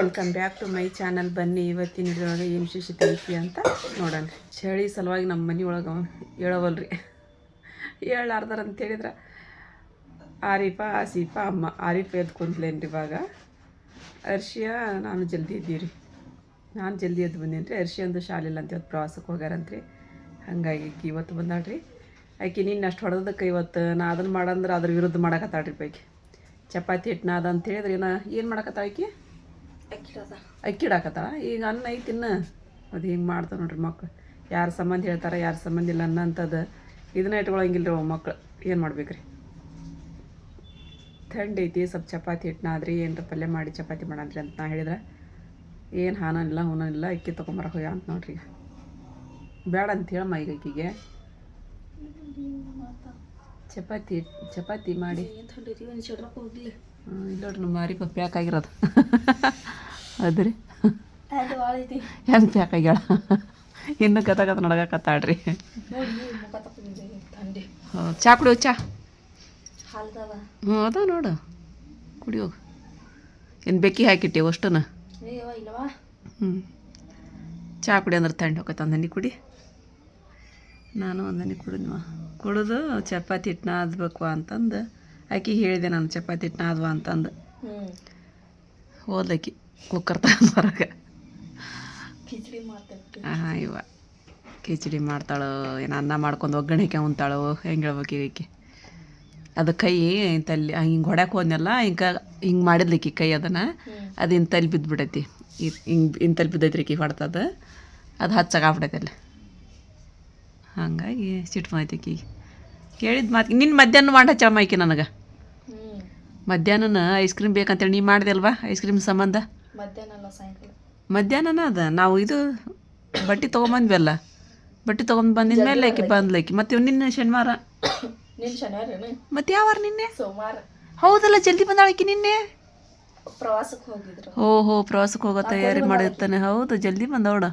Welcome back to my channel ಬನ್ನಿ, ಇವತ್ತಿನ ಹಿಡಿದೊಳಗೆ ಏನು ವಿಶೇಷತೆ ಐತಿ ಅಂತ ನೋಡೋಣ. ಚಳಿ ಸಲುವಾಗಿ ನಮ್ಮ ಮನೆ ಒಳಗೆ ಹೇಳವಲ್ರಿ. ಹೇಳಾರ್ದಾರ ಅಂತ ಹೇಳಿದ್ರೆ. ಆರಿಫ, ಆಸೀಫ, ಅಮ್ಮ. ಆರಿಫ ರೀ ಇವಾಗ. ಅರ್ಷಿಯ ನಾನು ಜಲ್ದಿ ಇದ್ದೀವಿ ರೀ ನಾನು ಜಲ್ದಿ ಎದ್ದು ಬಂದೇನಿ ರೀ ಅರ್ಷಿ ಒಂದು ಶಾಲಿಲ್ಲ ಅಂತ ಇವತ್ತು ಪ್ರವಾಸಕ್ಕೆ ಹೋಗ್ಯಾರಂತ್ರಿ. ಹಾಗಾಗಿ ಇವತ್ತು ಬಂದಾಳ್ರಿ. ಆಕೆ ನಿನ್ನ ಅಷ್ಟು ಹೊಡೆದಕ್ಕೆ ಇವತ್ತು ನಾ ಅದನ್ನು ಮಾಡಂದ್ರೆ ಅದ್ರ ವಿರುದ್ಧ ಮಾಡಕತ್ತಾಳ್ರಿ ಪೈಕಿ. ಚಪಾತಿ ಹಿಟ್ಟು ನಾದ ಅಂತ ಹೇಳಿದ್ರೆ ನಾ ಏನು ಮಾಡಕತ್ತಾಳ ಆಕಿ? ಅಕ್ಕಿ ಇಡಾಕತ್ತಾಳ ಈಗ ಅನ್ನ ಐತಿ ಇನ್ನು. ಅದು ಹಿಂಗೆ ಮಾಡ್ತಾವೆ ನೋಡ್ರಿ ಮಕ್ಳು. ಯಾರ ಸಂಬಂಧ ಹೇಳ್ತಾರೆ ಯಾರ ಸಂಬಂಧ ಇಲ್ಲ ಅನ್ನಂಥದ್ದು ಇದನ್ನ ಇಟ್ಕೊಳಂಗಿಲ್ಲ ರೀ ಮಕ್ಳು. ಏನು ಮಾಡ್ಬೇಕ್ರಿ? ರೀ ಐತಿ ಸ್ವಲ್ಪ ಚಪಾತಿ ಹಿಟ್ಟನಾದ್ರಿ ಏನರ ಪಲ್ಯ ಮಾಡಿ ಚಪಾತಿ ಮಾಡಂದ್ರಿ ಅಂತ ನಾ ಹೇಳಿದ್ರೆ. ಏನು ಹಾನಿಲ್ಲ ಹೂನಿಲ್ಲ ಅಕ್ಕಿ ತೊಗೊಂಬರಕ್ಕೆ ಹೋಗ ಅಂತ ನೋಡ್ರಿ ಈಗ. ಬೇಡ ಅಂತ ಹೇಳಮ್ಮ ಈಗ ಅಕ್ಕಿಗೆ. ಚಪಾತಿ ಚಪಾತಿ ಮಾಡಿ. ಇಲ್ಲ ನೋಡ್ರಿ ನಮ್ಮ ಮಾರಿ ಪ್ಯಾಕ್ ಆಗಿರೋದು. ಅದ್ರಿ? ಹೆಂಗೆ ಪ್ಯಾಕ್ ಆಗ್ಯಾಳ? ಇನ್ನು ಕತ ಕಥ ನಡಗಕತ್ತಾಳ್ರಿ ಹೌದ್. ಚಾ ಕುಡಿಯೋ ಚಾ. ಹ್ಞೂ ಅದ ನೋಡು. ಕುಡಿಯೋಗ ಏನು ಬೆಕ್ಕಿ ಹಾಕಿಟ್ಟಿ ಅಷ್ಟನ? ಹ್ಞೂ ಚಾ ಕುಡಿ ಅಂದ್ರೆ ತಂಡ ಹೋಗತ್ತೆ ಒಂದು ಹನಿ ಕುಡಿ. ನಾನು ಒಂದು ಹನಿ ಕುಡಿದ್ವ ಕುಡಿದು ಚಪಾತಿ ಹಿಟ್ಟು ನಾದ್ಬೇಕು ಅಂತಂದು. ಆಕಿ ಹೇಳಿದೆ ನಾನು ಚಪಾತಿ ಹಿಟ್ಟು ನಾದ್ವ ಅಂತಂದು ಹೋದ್ಲಕ್ಕಿ ಕುಕ್ಕರ್ ತಗೊಂಡ್ ಹೊರಗೆ. ಹಾಂ ಇವ. ಕಿಚಡಿ ಮಾಡ್ತಾಳೋ ಏನು ಅನ್ನ ಮಾಡ್ಕೊಂಡು ಒಗ್ಗರಣೆಗೆ ಉಂತಾಳೋ ಹೆಂಗೆ ಹೇಳ್ಬೇಕು ಈಗಕ್ಕೆ ಅದು ಕೈ ತಲ್ಲಿ ಹಿಂಗೆ ಹೊಡ್ಯಾಕೆ ಹೋದ್ನಲ್ಲ ಹಿಂಗೆ ಹಿಂಗೆ ಮಾಡಿದ್ಲಿಕ್ಕಿ ಕೈ ಅದನ್ನು. ಅದು ಇನ್ನು ತಲೆ ಬಿದ್ದುಬಿಡೈತಿ ಹಿಂಗೆ ತಲೆ ಬಿದ್ದೈತ್ರಿ ಈಕಿ ಹೊಡ್ತದ. ಅದು ಹಚ್ಚಾಗ್ಬಿಟ್ಟೈತಿ ಅಲ್ಲಿ ಹಾಗಾಗಿ ಸಿಟ್ಟು ಬಂದೈತಿ ಕಿ ಕೇಳಿದ ಮಾತು ನಿನ್ನ ಮಧ್ಯಾಹ್ನ ಮಾಡಿ ಹಚ್ಚಮ್ಮ ಈಕಿ ನನಗೆ. ಮಧ್ಯಾಹ್ನ ಐಸ್ ಕ್ರೀಮ್ ಬೇಕಂತೇಳಿ ನೀ ಮಾಡಿದೆ ಅಲ್ವಾ ಐಸ್ ಕ್ರೀಮ್ ಸಂಬಂಧ? ಮಧ್ಯಾಹ್ನನ ಅದ ನಾವು ಇದು ಬಟ್ಟೆ ತೊಗೊಂಬಂದ್ವಲ್ಲ ಬಟ್ಟೆ ತೊಗೊಂಡು ಬಂದಿದ ಮೇಲೆ ಆಕಿ ಬಂದ್ಲಕ್ಕಿ ಮತ್ತೆ ನಿನ್ನೆ ಶನಿವಾರ? ಮತ್ತೆ ಯಾವಾರ ನಿನ್ನೆ? ಹೌದಲ್ಲ ಜಲ್ದಿ ಬಂದಾಳಕಿ ನಿನ್ನೆ? ಪ್ರವಾಸಕ್ಕೆ ಹೋ ಓಹೋ ಪ್ರವಾಸಕ್ಕೆ ಹೋಗೋ ತಯಾರಿ ಮಾಡಿರ್ತಾನೆ. ಹೌದು ಜಲ್ದಿ ಬಂದವಡ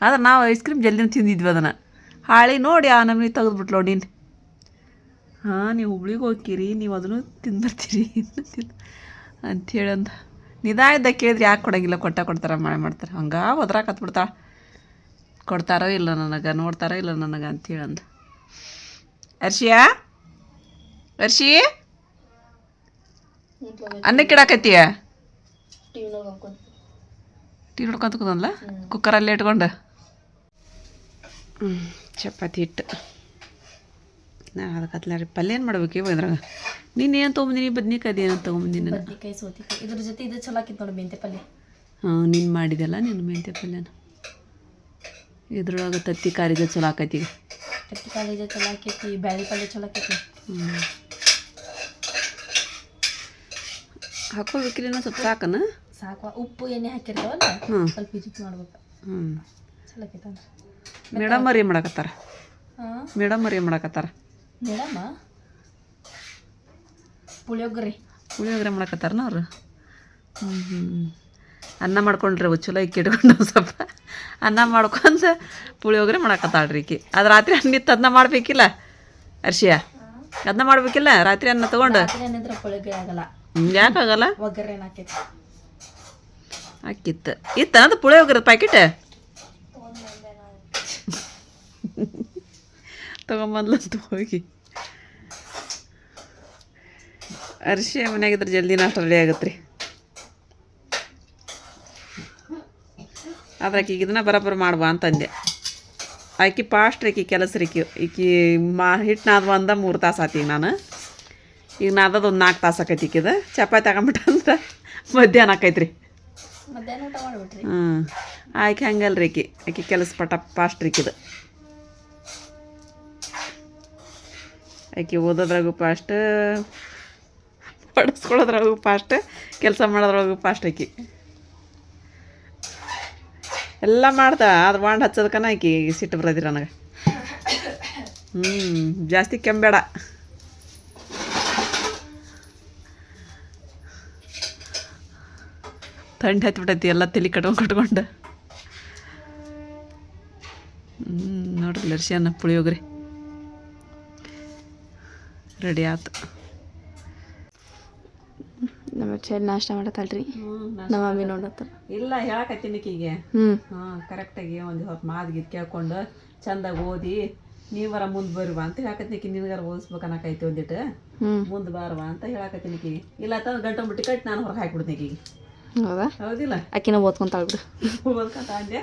ಆದ್ರೆ ನಾವು ಐಸ್ ಕ್ರೀಮ್ ಜಲ್ದಿನ ತಿಂದಿದ್ವಿ ಅದನ್ನ. ಹಾಳಿ ನೋಡಿ ಆ ನಮಗೆ ತೆಗೆದ್ಬಿಟ್ಲೋ ನೀನು. ಹಾಂ ನೀವು ಹುಬ್ಳಿಗೆ ಹೋಗ್ತೀರಿ ನೀವು ಅದನ್ನು ತಿಂದು ಅಂಥೇಳಿ ಅಂದ ನಿದಾಯದ ಕೇಳಿದ್ರೆ ಯಾಕೆ ಕೊಡಂಗಿಲ್ಲ ಕೊಟ್ಟ ಕೊಡ್ತಾರ ಮಾಡಿ ಮಾಡ್ತಾರೆ. ಹಂಗೆ ಒದ್ರಾಕ ಹತ್ಬಿಡ್ತಾಳೆ. ಕೊಡ್ತಾರೋ ಇಲ್ಲ ನನಗೆ ನೋಡ್ತಾರೋ ಇಲ್ಲ ನನಗೆ ಅಂಥೇಳಿ ಅಂದ ಅರ್ಷಿಯಾ ಅರ್ಷಿ ಅನ್ನಕ್ಕೆ ಇಡಾಕತ್ತೀಯ? ಟೀ ನೋಡ್ಕೊಂತ ಕೂದಲ್ಲ ಕುಕ್ಕರಲ್ಲೇ ಇಟ್ಕೊಂಡು? ಹ್ಞೂ ಚಪಾತಿ ಹಿಟ್ಟು. ನಾ ಅದಕ್ಕೆ ಪಲ್ಯ ಏನು ಮಾಡ್ಬೇಕು ಇವಾಗ ಇದ್ರಾಗ. ನೀನು ಏನು ತೊಗೊಂಬಂದಿನಿ ಬದ್ನಿಕಾಯಿ ಅದೇನು ತೊಗೊಂಬಂದಿನಿ ಬದ್ನಿಕಾಯಿ ಸೌತಿಕಾಯಿ. ಇದ್ರ ಜೊತೆ ಇದು ಚಲೋ ಆಕಿತ್ತು ನೋಡಿ ಮೆಂತೆ ಪಲ್ಯ. ಹಾಂ ನೀನು ಮಾಡಿದೆಲ್ಲ ನಿನ್ನ ಮೆಂತೆ ಪಲ್ಯನ? ಇದ್ರೊಳಗೆ ತತ್ತಿ ಕಾರಿದ ಚಲೋ ಆಕೈತಿ ಈಗ. ತತ್ತಿ ಕಾರಿದ ಚಲೋ ಆಕೈತಿ ಬ್ಯಾಳಿ ಪಲ್ಯ ಚಲೋ ಆಕೈತಿ. ಹ್ಞೂ ಹಾಕೋಬೇಕಿಲ್ಲ ಸ್ವಲ್ಪ ಸಾಕನ? ಸಾಕು ಉಪ್ಪು ಎಣ್ಣೆ ಹಾಕಿರ್ತಾವಲ್ಲ? ಸ್ವಲ್ಪ ಇಜಿಟ್ ಮಾಡ್ಬೇಕು. ಹ್ಞೂ ಚಲೋ ಆಕೈತಂದ್ರೆ ಮೇಡಮ್ ಅವ್ರು ಏನು ಮಾಡಕತ್ತಾರ? ಮೇಡಮ್ ಅವ್ರು ಏನು ಮಾಡಕತ್ತಾರ? ಮೇಡಮ್ಮ ಪುಳಿಯೋಗರೆ. ಪುಳಿಯೋಗರೆ ಮಾಡಕತ್ತಾರನ ಅವ್ರು? ಹ್ಞೂ ಹ್ಞೂ ಅನ್ನ ಮಾಡ್ಕೊಂಡ್ರೆ ಚಲೋ ಇಕ್ಕಿ ಇಟ್ಕೊಂಡು ಸ್ವಲ್ಪ. ಅನ್ನ ಮಾಡ್ಕೊಂಡು ಪುಳಿಯೋಗರೆ ಮಾಡಕತ್ತಾಳ್ರಿ ಈಕಿ. ಅದು ರಾತ್ರಿ ಅನ್ನಿತ್ತು ಅದನ್ನ ಮಾಡಬೇಕಿಲ್ಲ? ಅರ್ಷಿಯ ಅದನ್ನ ಮಾಡಬೇಕಿಲ್ಲ? ರಾತ್ರಿ ಅನ್ನ ತೊಗೊಂಡು? ಯಾಕಾಗಲ್ಲ ಅಕ್ಕಿತ್ತು ಇತ್ತ ಅದು ಪುಳಿಯೋಗರೆ ಪ್ಯಾಕೆಟ್ ತಗೊಂಬಂದ್ಲಂತ ಹೋಗಿ. ಅರ್ಶಿ ಮನ್ಯಾಗಿದ್ರೆ ಜಲ್ದಿ ನಾಷ್ಟ ರೆಡಿ ಆಗುತ್ತೆ ರೀ ಆದ್ರೆ ಆಕಿಗೆ ಇದನ್ನ ಬರೋಬ್ಬರ ಮಾಡುವ ಅಂತಂದೆ. ಆಕಿ ಫಾಸ್ಟ್ ರೀ ಆಕಿ ಕೆಲಸ ರೀ ಈಕಿ ಮಾ ಹಿಟ್ಟು ನಾದ್ವ ಅಂದ ಮೂರು ತಾಸು ಆತು ಈಗ ನಾನು. ಈಗ ನಾದದ ಒಂದು ನಾಲ್ಕು ತಾಸು ಆಕೈತಿ ಈಕಿದ. ಚಪಾತಿ ತಗೊಂಬಿಟ್ಟ ಅಂದ್ರೆ ಮಧ್ಯಾಹ್ನ ಆಕೈತ್ರಿ. ರೀ ಹ್ಞೂ ಆಕೆ ಹಂಗಲ್ಲ ರೀ ಆಕಿ ಆಕಿ ಕೆಲಸ ಪಟ ಫಾಸ್ಟ್ ರೀಕಿದು ಆಕೆ ಓದೋದ್ರಾಗೂ ಫಾಸ್ಟ್ ಪಡಿಸ್ಕೊಳ್ಳೋದ್ರಾಗೂ ಫಾಸ್ಟ್ ಕೆಲಸ ಮಾಡೋದ್ರೊಳಗೂ ಫಾಸ್ಟ್ ಆಕಿ. ಎಲ್ಲ ಮಾಡ್ತಾ ಅದು ಬಾಂಡ್ ಹಚ್ಚೋದಕ್ಕನ ಆಕಿ ಸಿಟ್ಟು ಬರೋದಿರ ನನಗೆ. ಹ್ಞೂ ಜಾಸ್ತಿ ಕೆಂಬೇಡ ಥಂಡಿ ಹತ್ಬಿಟ್ಟೈತಿ ಎಲ್ಲ ತಲೆ ಕಟ್ಕೊಂಡು ಕಟ್ಕೊಂಡು. ಹ್ಞೂ ನೋಡ್ರಿ ಲರ್ಶಿಯನ್ನ ಪುಳಿಯೋಗ್ರಿ. ರೆಡಿ ಆಯ್ತು ನಮ್ಮ ಚಳಿ ನಾಷ್ಟ ಮಾಡತ್ತಲ್ರಿ? ನಮ್ಮ ಮಮ್ಮಿ ನೋಡತ್ತಾರ. ಇಲ್ಲ ಹೇಳಕತ್ತೀನಿ ಈಕಿಗೆ ಹ್ಞೂ ಹಾಂ ಕರೆಕ್ಟಾಗಿ ಒಂದು ಹೊತ್ತು ಮಾತು ಗೀತ್ ಕೇಳ್ಕೊಂಡು ಚಂದಾಗಿ ಓದಿ ನೀವರ ಮುಂದೆ ಬರುವ ಅಂತ ಹೇಳಕತ್ತೀನಿ ನಿನಗಾರ ಓದಿಸ್ಬೇಕು ಅನ್ನಕೈತಿ ಒಂದಿಟ್ಟು ಹ್ಞೂ ಮುಂದೆ ಬಾರವ ಅಂತ ಹೇಳಕತ್ತೀನಿ ಈಕಿಗೆ ಇಲ್ಲ ತಂದು ಗಂಟೆ ಮುಟ್ಟಿ ಕಟ್ಟಿ ನಾನು ಹೊರಗೆ ಹಾಕ್ಬಿಡ್ತೀನಿ ಈಕಿಗೆ ಹೌದಾ? ಹೌದಿಲ್ಲ? ಆಕಿನ ಓದ್ಕೊಂತಾಳ ಬಿಡು ಓದ್ಕಂತ ಅಂದೆ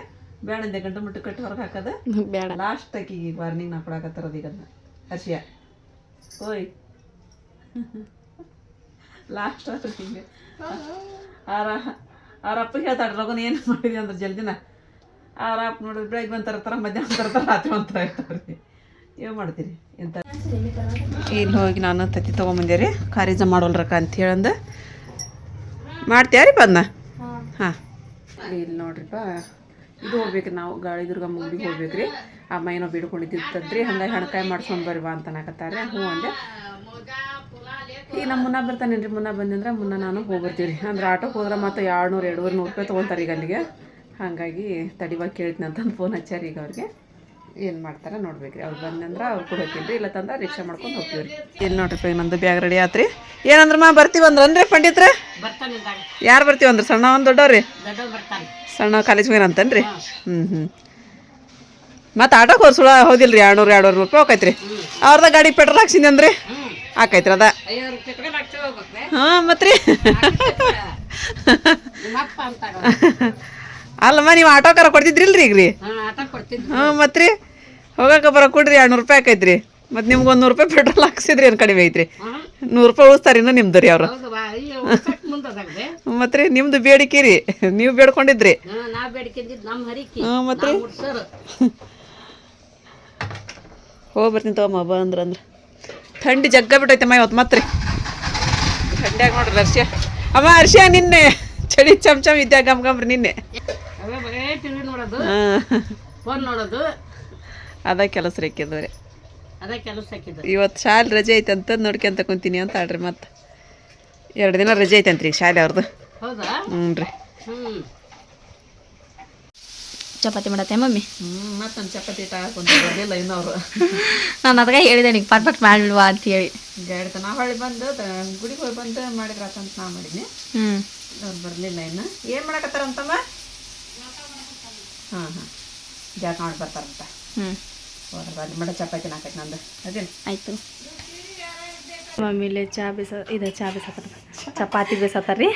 ಬೇಡಂದೆ ಗಂಟೆ ಮುಟ್ಟಿ ಕಟ್ಟಿ ಹೊರಗೆ ಹಾಕೋದು. ಬೇಡ ಲಾಸ್ಟ್ ಆಕಿಗೆ ವಾರ್ನಿಂಗ್ ನಾ ಕೊಡಕತ್ತಾರದು ಈಗ ಅದನ್ನ ಹರ್ಷಿಯ. ಓಯ್. ಲಾಸ್ಟ್ ಹಿಂಗೆ ಆರ ಆರಪ್ಪ ಹೇಳ್ತಾಳೆ ರಘುನ ಏನು ಮಾಡಿದ್ವಿ ಅಂದ್ರೆ ಜಲ್ದಿನ ಆರಪ್ಪ ನೋಡಿದ್ರೆ ಬೆಳಗ್ಗೆ ಒಂದು ತರ್ತಾರ ಮಧ್ಯಾಹ್ನ ತರ್ತಾರ ರಾತ್ರಿ ಒಂದು ಥರ ಇರ್ತಾರೆ ಏನು ಮಾಡ್ತೀರಿ? ಎಂತ? ಇಲ್ಲಿ ಹೋಗಿ ನಾನು ತತ್ತಿ ತೊಗೊಂಬಂದೆ ರೀ ಖಾರಿಜ ಮಾಡೋಲ್ರಕ್ಕ ಅಂತ ಮಾಡ್ತೀಯ ರೀ ಬಂದ ಹಾಂ. ಇಲ್ಲಿ ನೋಡ್ರಿಪ್ಪ ಇದು ಹೋಗ್ಬೇಕು ನಾವು ಗಾಳಿ ದುರ್ಗ ಮುಗಿಗೆ ಹೋಗ್ಬೇಕ್ರಿ. ಅಮ್ಮ ಏನೋ ಬೀಡ್ಕೊಂಡಿದ್ದಿರ್ತದ್ರಿ ಹಂಗಾಗಿ ಹಣಕಾಯಿ ಮಾಡ್ಸ್ಕೊಂಡ್ ಬರ್ವಾ ಅಂತ ಅನ್ನಕತ್ತಾರೆ. ಹ್ಞೂ ಅಂದೆ. ಈಗ ನಮ್ಮ ಮುನ್ನ ಬರ್ತಾನೇನ್ರಿ. ಮುನ್ನ ಬಂದಂದ್ರೆ ಮುನ್ನ ನಾನು ಹೋಗ್ಬರ್ತೀವಿ ರೀ ಅಂದ್ರೆ ಆಟೋಗೆ ಹೋದ್ರೆ ಮತ್ತೆ ಎರಡು ನೂರು ಎರಡುವರೆ, ನೂರು ರೂಪಾಯಿ ತೊಗೊತಾರೆ ಈಗ ಅಲ್ಲಿಗೆ. ಹಾಗಾಗಿ ತಡಿವಾಗಿ ಕೇಳ್ತೀನಿ ಅಂತಂದು ಫೋನ್ ಹಚ್ಚಾರ ಈಗ ಅವ್ರಿಗೆ. ಏನು ಮಾಡ್ತಾರೆ ನೋಡ್ಬೇಕ್ರಿ. ಅವ್ರು ಬಂದಂದ್ರೆ ಅವ್ರು ಕೂಡ ಹೋಗ್ತೀನಿ ರೀ ಇಲ್ಲ ತಂದ್ರೆ ರಿಕ್ಷಾ ಮಾಡ್ಕೊಂಡು ಹೋಗ್ತೀವಿ ರೀ ಇಲ್ಲಿ ನೋಡ್ರಿ ನಂದು ಬ್ಯಾಗ್ ರೆಡಿ ಆತ್ರಿ? ಏನಂದ್ರೆ ಮಾ ಬರ್ತೀವಿ ಅಂದ್ರೆ ಪಂಡಿತ್ರೆ? ಯಾರು ಬರ್ತೀವಿ ಅಂದ್ರೆ? ಸಣ್ಣ ಒಂದು ದೊಡ್ಡವ್ರಿ? ಸಣ್ಣ ಕಾಲೇಜ್ ಹೋಗ್ಯಾನ ಅಂತನ್ರಿ ಹ್ಞೂ ಹ್ಞೂ ಮತ್ತು ಆಟೋ ಹೋರ್ ಹೋದಿಲ್ಲ ಹೋದಿಲ್ರಿ ಎರಡ್ನೂರು ರೂಪಾಯಿ ಹೋಗೈತ್ರಿ ಅವ್ರದ ಗಾಡಿ ಪೆಟ್ರೋಲ್ ಹಾಕ್ಸಿನಿ ಅಂದ್ರಿ? ಹಾಕೈತ್ರಿ ಅದ. ಹಾಂ ಮತ್ರಿ? ಅಲ್ಲಮ್ಮ ನೀವು ಆಟೋಕಾರ ಕೊಡ್ತಿದ್ರಿಲ್ರಿ ಈಗ ರೀ ಹಾಂ ಮತ್ರಿ? ಹೋಗಕ್ಕೆ ಬರ ಕೊಡ್ರಿ ಎರಡ್ನೂರು ರೂಪಾಯಿ ಆಕೈತ್ರಿ. ಮತ್ತು ನಿಮ್ಗೆ ಒಂದು ನೂರು ರೂಪಾಯಿ ಪೆಟ್ರೋಲ್ ಹಾಕ್ಸಿದ್ರಿ ಏನು ಕಡಿಮೆ ಐತ್ರಿ. ನೂರು ರೂಪಾಯಿ ಉಳಿಸ್ತಾರೆ ಇನ್ನೂ ನಿಮ್ದು ರೀ ಅವರು ಮತ್ತೆ ರೀ ನಿಮ್ದು ಬೇಡಿಕೆ ರೀ. ನೀವು ಬೇಡ್ಕೊಂಡಿದ್ರಿ. ಹಾಂ ಮತ್ತೆ ರೀ ಹೋಗಿ ಬರ್ತೀನಿ ತಗೊಮ್ಮ ಬಂದ್ರ ಅಂದ್ರೆ ಥಂಡಿ ಜಗ್ಗ ಬಿಟ್ಟೈತಮ್ಮ ಇವತ್ತು ಮತ್ತೆ ಥಂಡಿಯಾಗಿ ನೋಡ್ರಿ ಹರ್ಷ ಅಮ್ಮ ಹರ್ಷ ನಿನ್ನೆ ಚಳಿ ಚಮ್ ಚಮ್ ಇದ್ದಾಗ ಗಮ್ ಗಮ್ರಿ ನಿನ್ನೆ? ನೋಡೋದು ಅದ ಕೆಲಸ ರೀ ಹಾಕಿದ್ದು ಇವತ್ತು ಶಾಲೆ ರಜೆ ಐತೆ ಅಂತ ನೋಡ್ಕೊಂತ ಕುಂತೀನಿ ಅಂತ ಆಡ್ರಿ ಮತ್ತೆ ಎರಡು ದಿನ ರಜೆ ಐತಂತ್ರಿ ಈಗ ಶಾಲೆ ಅವ್ರದ್ದು ಹೌದಾ? ಹ್ಞೂ ರೀ. ಹ್ಞೂ ಚಪಾತಿ ಮಾಡತ್ತೆ ಮಮ್ಮಿ? ಹ್ಞೂ ಮತ್ತೆ ನಮ್ಮ ಚಪಾತಿ ಬರಲಿಲ್ಲ ಅವರು ನಾನು ಅದಕ್ಕೆ ಹೇಳಿದೆ ನೀವು ಪರ್ಫೆಕ್ಟ್ ಮಾಡಿಲ್ವಾ? ಅಂತ ಹೇಳಿ. ಎರಡು ನಾ ಹೊಳಿ ಬಂದು ಗುಡಿಗೆ ಹೋಗಿ ಬಂದು ಮಾಡಿದ್ರ ಅಂತ ನಾ ಮಾಡೀನಿ. ಹ್ಞೂ ಅವ್ರು ಬರಲಿಲ್ಲ ಇನ್ನು. ಏನು ಮಾಡಕತ್ತಾರಂತಮ್ಮ? ಹಾಂ ಹಾಂ. ಜಾಗ ಮಾಡಿ ಬರ್ತಾರಂತ. ಹ್ಞೂ ಅಲ್ಲಿ ಮಡ ಚಪಾತಿ ನಾಕೈತೆ ನಂದು. ಅದೇನು? ಆಯಿತು. ಮಮ್ಮಿಲೆ ಚಾ ಬೇಸ ಇದು ಚಾ ಬೇಸತ್ತಾರ ಚಪಾತಿ ಬೇಸತ್ತಾರ ರೀ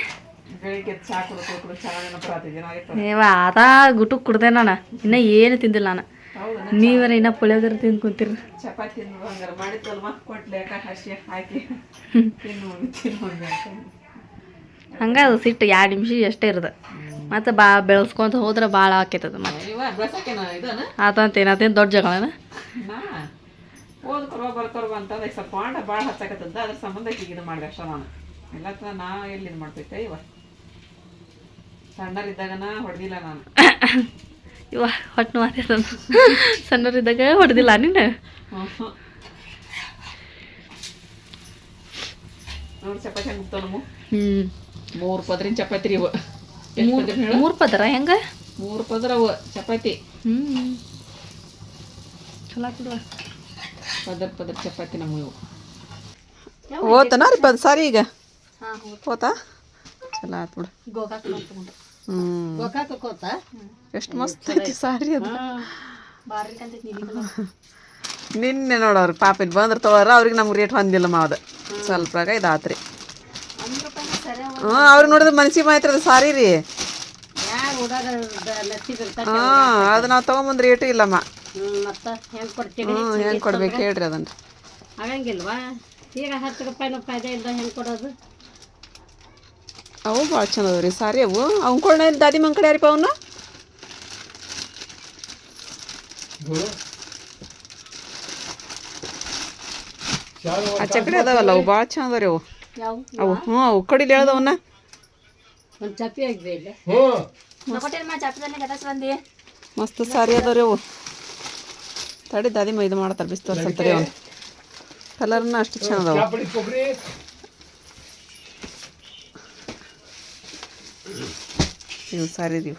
ಏವ ಅದ ಗುಟುಕ್ ಕುಡ್ದೆ ನಾನು. ಇನ್ನೂ ಏನು ತಿಂದಿಲ್ಲ ನಾನು. ಹೌದಾ? ನೀವರ ಇನ್ನ ಪುಳಿಯೋಗರ ತಿಂದು ಕುಂತೀರಿ. ಚಪಾತಿ ಅಂತ. ಅದು ಸಿಟ್ಟು. ಎರಡು ನಿಮಿಷ ಎಷ್ಟೇ ಇರೋದು. ಮತ್ತು ಬಾ ಬೆಳೆಸ್ಕೊಂತ ಹೋದ್ರೆ ಭಾಳ ಆಕೈತದ ಮತ್ತೆ. ಆತಂತ ಏನಂತೇನು ದೊಡ್ಡ ಜಗಳನ ನಾ? ಓದ್ಕೊರ್ವ ಬರ್ಕೊರ್ವ ಅಂತಂದ್ರೆ ಸ್ವಲ್ಪ ಪಾಂಡ ಭಾಳ ಹಚ್ಚಾಕತ್ತದ ಅದ್ರ ಸಂಬಂಧ ಈಗ ಇದು ಮಾಡಿದೆ ಅಷ್ಟ ನಾನು. ಇಲ್ಲ ನಾ ಎಲ್ಲಿ ಇದು ಮಾಡ್ತೈತೆ ಇವ? ಸಣ್ಣರಿದ್ದಾಗನ ಹೊಡೆದಿಲ್ಲ ನಾನು. ಇವ ಹೊಟ್ಟು ಮಾತಾಡ ಸಣ್ಣರಿದ್ದಾಗ ಹೊಡೆದಿಲ್ಲ ನೀನು ನೋಡಿ ಚಪಾತಿ ಹಂಗೆ ಮೂರು ಪದ್ರಿನ ಚಪಾತಿ ರೀ ಇವ. ಮೂರು ಪದರ ಹೆಂಗೆ? ಮೂರು ಪದರ ಅವ ಚಪಾತಿ. ಹ್ಞೂ ಚಲೋ ಬಿಡುವ ಪದ್ರ ಪದ್ರ ಚಪಾತಿ ನಮ್ಮ ಇವು. ಓತನ ರೀ ಪದ ಸಾರಿ ಈಗ? ಹಾಂ ಹೋತಾ. ಚಲೋ ಆಯ್ತು ಬಿಡು. ಹ್ಞೂ ಎಷ್ಟು ಮಸ್ತ್ ಐತಿ ಸಾರಿ ಅದು. ನಿನ್ನೆ ನೋಡವ್ರು ಪಾಪ ಇಲ್ಲಿ ಬಂದ್ರೆ ತೊಗೊಳ್ರ ಅವ್ರಿಗೆ ನಮ್ಗೆ ರೇಟ್ ಹೊಂದಿಲ್ಲ ಮಾವದ. ಸ್ವಲ್ಪ ಇದಾತ್ರಿ. ಹ್ಞೂ ಅವ್ರಿಗೆ ನೋಡಿದ್ರೆ ಮನ್ಸಿಗೆ ಮಾತ್ರ ಅದು ಸಾರಿ ರೀ. ಹಾಂ ಅದು ನಾವು ತಗೊಂಬಂದ್ ರೇಟು ಇಲ್ಲಮ್ಮ. ಮತ್ತೆ ಹೆಂಗೆ ಕೊಡ್ತೀವಿ ಹ್ಞೂ ಹೆಂಗೆ ಕೊಡ್ಬೇಕು ಹೇಳ್ರಿ ಅದನ್ನ. ಆಗಂಗಿಲ್ವಾ ಈಗ ಹತ್ತು ರೂಪಾಯಿನ ಫಾಯ್ದೆ ಇಲ್ಲ ಹೆಂಗೆ ಕೊಡೋದು? ಅವು ಭಾಳ ಚಂದ ಅದಾವ ರೀ ಸಾರಿ ಅವು. ಅವ್ಕೊಂಡ ದಾದಿ ಮಂಕಡೆ ಕಡೆ ಯಾರಿಪ್ಪ ಅವನ್ನ ಆಚೆ ಕಡೆ ಅದಾವಲ್ಲ ಅವು ಭಾಳ ಚಂದ ಅದಾವ ರೀ ಅವು. ಯಾವ? ಅವು ಹ್ಞೂ ಅವು ಕಡಿಲಿ ಹೇಳ್ದವನ್ನ. ಒಂದು ಚಪ್ಪಿ ಆಗಿದೆ ಇಲ್ಲಿ. ಮಸ್ತ್. ಸಾರಿ ಅದಾವ್ರಿ ರೀ ಅವು. ತಡಿ ದಾದಿ ಮೈದು ಇದು ಮಾಡ್ತಾರೆ ಬಿಸಿ ರೀ ಅವನು ಕಲರ್ನ ಅಷ್ಟು ಚೆಂದ ಅದಾವ. ಇವು ಸಾರಿ ಇವು.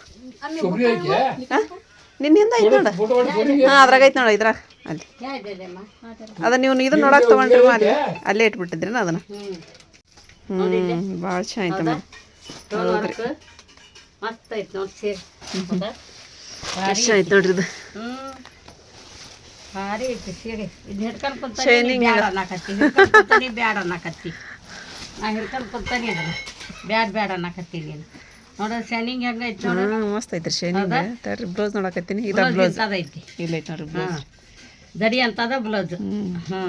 ನಿನ್ನಿಂದ ಐತೆ ನೋಡ. ಹಾಂ ಅದ್ರಾಗ ಐತೆ ನೋಡ ಇದ್ರಾಗ. ಅಲ್ಲಿ. ಅದನ್ನ ಅದ ನೀವು ಇದನ್ನ ನೋಡಕ್ ತಗೊಂಡ್ರಿ ಅಲ್ಲಿ ಅಲ್ಲೇ ಇಟ್ಬಿಟ್ಟಿದ್ರಿ ಅದನ್ನ? ಹ್ಞೂ ಭಾಳ ಡೋಲ್ ವರ್ಕ್ ಮಸ್ತ್ ಐತಿ ನೋಡಿ ಸೀರೆ. ಎಷ್ಟು ಆಯ್ತು ನೋಡ್ರಿ ಇದು. ಹ್ಞೂ ಭಾರಿ ಐತಿ ಸೀರೆ. ಇದು ಹಿಡ್ಕೊಂಡು ಕುಂತಾನೆ ಬ್ಯಾಡ ಅನ್ನಕತ್ತಿ. ಕುಂತಾನೆ ಬ್ಯಾಡ ಅನ್ನಕತ್ತಿ. ನಾ ಹಿಡ್ಕೊಂಡು ಕುಂತಾನೆ ಇದನ್ನ ಬ್ಯಾಡ ಬ್ಯಾಡ ಅನ್ನಕತ್ತಿ ನೀನು. ನೋಡೋ ಶೈನಿಂಗ್ ಹೆಂಗೈತಿ ಐತಿ ಹಾಂ ಮಸ್ತ್ ಐತ್ರಿ ಶೈನಿಂಗ್ ತರ್ರಿ ಬ್ಲೌಸ್ ನೋಡಕತ್ತೀನಿ. ಇದು ಬ್ಲೌಸ್ ಐತಿ. ಇಲ್ಲ ಐತೆ ನೋಡ್ರಿ ಬ್ಲೌಸ್. ದಡಿ ಅಂತದ ಬ್ಲೌಸ್. ಹ್ಞೂ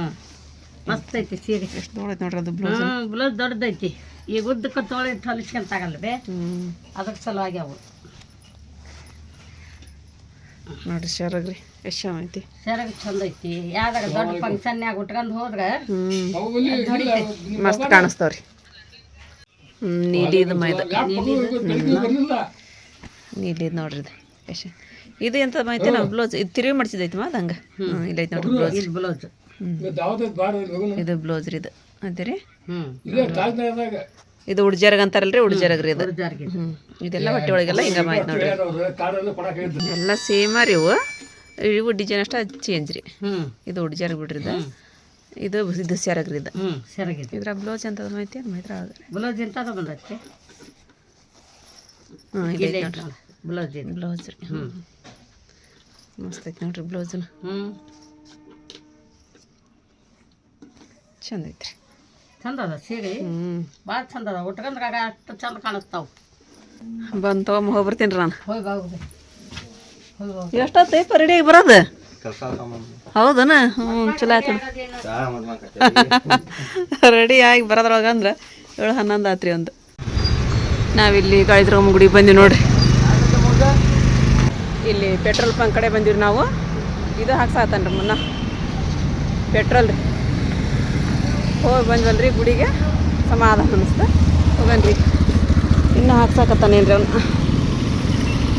ಮಸ್ತ್ ಐತಿ ಸೀರೆ. ಎಷ್ಟು ದೊಡ್ಡೈತೆ ನೋಡ್ರಿ ಅದು ಬ್ಲೌಸ್. ಬ್ಲೌಸ್ ದೊಡ್ಡದೈತಿ. ಈಗ ಉದ್ದಕ್ಕೆ ತೋಳಿ ಹೊಲಿಸ್ಕೊಂತಾಗಲ್ಲ ಬೇ? ಹ್ಞೂ ಅದಕ್ಕೆ ಸಲುವಾಗಿ ಅವು. ನೋಡ್ರಿ ಶರಗ್ರಿ ಎಷ್ಟು ಚೆನ್ನಾಗೈತಿ ಸೆರಗ್ ಚಂದ ಐತಿ. ಯಾವ್ದಾರ ದೊಡ್ಡ ಫಂಕ್ಷನ್ಯಾಗ ಉಟ್ಕೊಂಡು ಹೋದ್ರೆ ಹ್ಞೂ ಮಸ್ತ್ ಕಾಣಿಸ್ತಾವ್ರಿ. ಹ್ಞೂ ನೀಲಿ ಇದು ಮೈದ. ನೀಲಿ ಇದು ನೋಡ್ರಿ ಇದು. ಎಷ್ಟು ಇದು ಎಂತ ಮಾಹಿತಿ ನಾವು ಬ್ಲೌಸ್ ಇದು ತಿರುಗಿ ಮಾಡಿಸಿದೈತಿ ಮಾದ ಹಂಗೆ ಹ್ಞೂ ಇಲ್ಲೈತೆ ನೋಡ್ರಿ ಬ್ಲೌಸ್. ಬ್ಲೌಸ್. ಇದು ಬ್ಲೌಸ್ ರೀ ಇದು ಅದೇ ರೀ? ಇದು ಉಡ್ಜರ್ಗ್ ಅಂತಾರಲ್ರಿ ಉಡ್ಜರ್ಗ್ ರೀ ಇದು. ಹ್ಞೂ ಇದೆಲ್ಲ ಬಟ್ಟೆ ಒಳಗೆಲ್ಲ ಹಿಂಗೆ ಮಾಹಿತಿ ನೋಡಿರಿ. ಎಲ್ಲ ಸೇಮ ರೀ ಇವು. ಇವು ಡಿಸೈನ್ ಅಷ್ಟ ಚೇಂಜ್ ರೀ ಇದು ಉಡ್ಜರ್ಗ್ ಬಿಡ್ರಿ ಇದು. ಇದು ಇದು ಸೆರಗ್ ರೀ ಇದು. ಸೆರಗಿದೆ ಇದ್ರ ಬ್ಲೌಸ್ ಅಂತ ಮಾಹಿತಿ ಮಾಹಿತಿ ಆದ್ರೆ ಬ್ಲೌಸ್ ಎಂತ ಬಂದೈತಿ? ಹಾಂ ಇದೆ ನೋಡ್ರಿ. ಬ್ಲೌಸ್ ಇದೆ. ಬ್ಲೌಸ್ ರೀ ಹ್ಞೂ ಮಸ್ತ್ ಐತಿ ನೋಡ್ರಿ ಬ್ಲೌಸ್ ಹ್ಮ್. ಚಂದ ಐತ್ರಿ. ಚಂದ ಅದ ಸೀರೆ? ಹ್ಞೂ ಭಾಳ ಚಂದ ಅದ ಉಟ್ಕೊಂಡ್ರಾಗ ಅಷ್ಟು ಚಂದ ಕಾಣಿಸ್ತಾವ. ಬಂದು ತೊಗೊಂಬ ಹೋಗ್ಬರ್ತೀನಿ ರೀ ನಾನು. ಹೋಗಿ ಹೋಗ್ರಿ ಹೋಗಿ ಹೋಗಿ ಎಷ್ಟೊತ್ತೈಪ ರೆಡಿಯಾಗಿ ಬರೋದು? ಹೌದನ? ಹ್ಞೂ ಚಲೋ ಆಯ್ತು ರೆಡಿ ಆಗಿ ಬರೋದ್ರೊಳಗಂದ್ರೆ ಏಳು ಹನ್ನೊಂದು ಆತ್ರಿ ಒಂದು. ನಾವಿಲ್ಲಿ ಗಾಳಿದ್ರಮ್ಮ ಗುಡಿ ಬಂದ್ವಿ ನೋಡ್ರಿ. ಇಲ್ಲಿ ಪೆಟ್ರೋಲ್ ಪಂಪ್ ಕಡೆ ಬಂದಿವ್ರಿ ನಾವು. ಇದು ಹಾಕ್ಸಾತನ್ರಿ ಮುನ್ನ. ಪೆಟ್ರೋಲ್ ರೀ. ಹೋಗಿ ಬಂದ್ವಲ್ರಿ ಗುಡಿಗೆ. ಸಮಾಧಾನ ಅನಿಸ್ತು ಹೋಗನ್ರಿ. ಇನ್ನು ಹಾಕ್ಸಾಕತ್ತಾನೇನ್ರಿ ಅವ್ನು?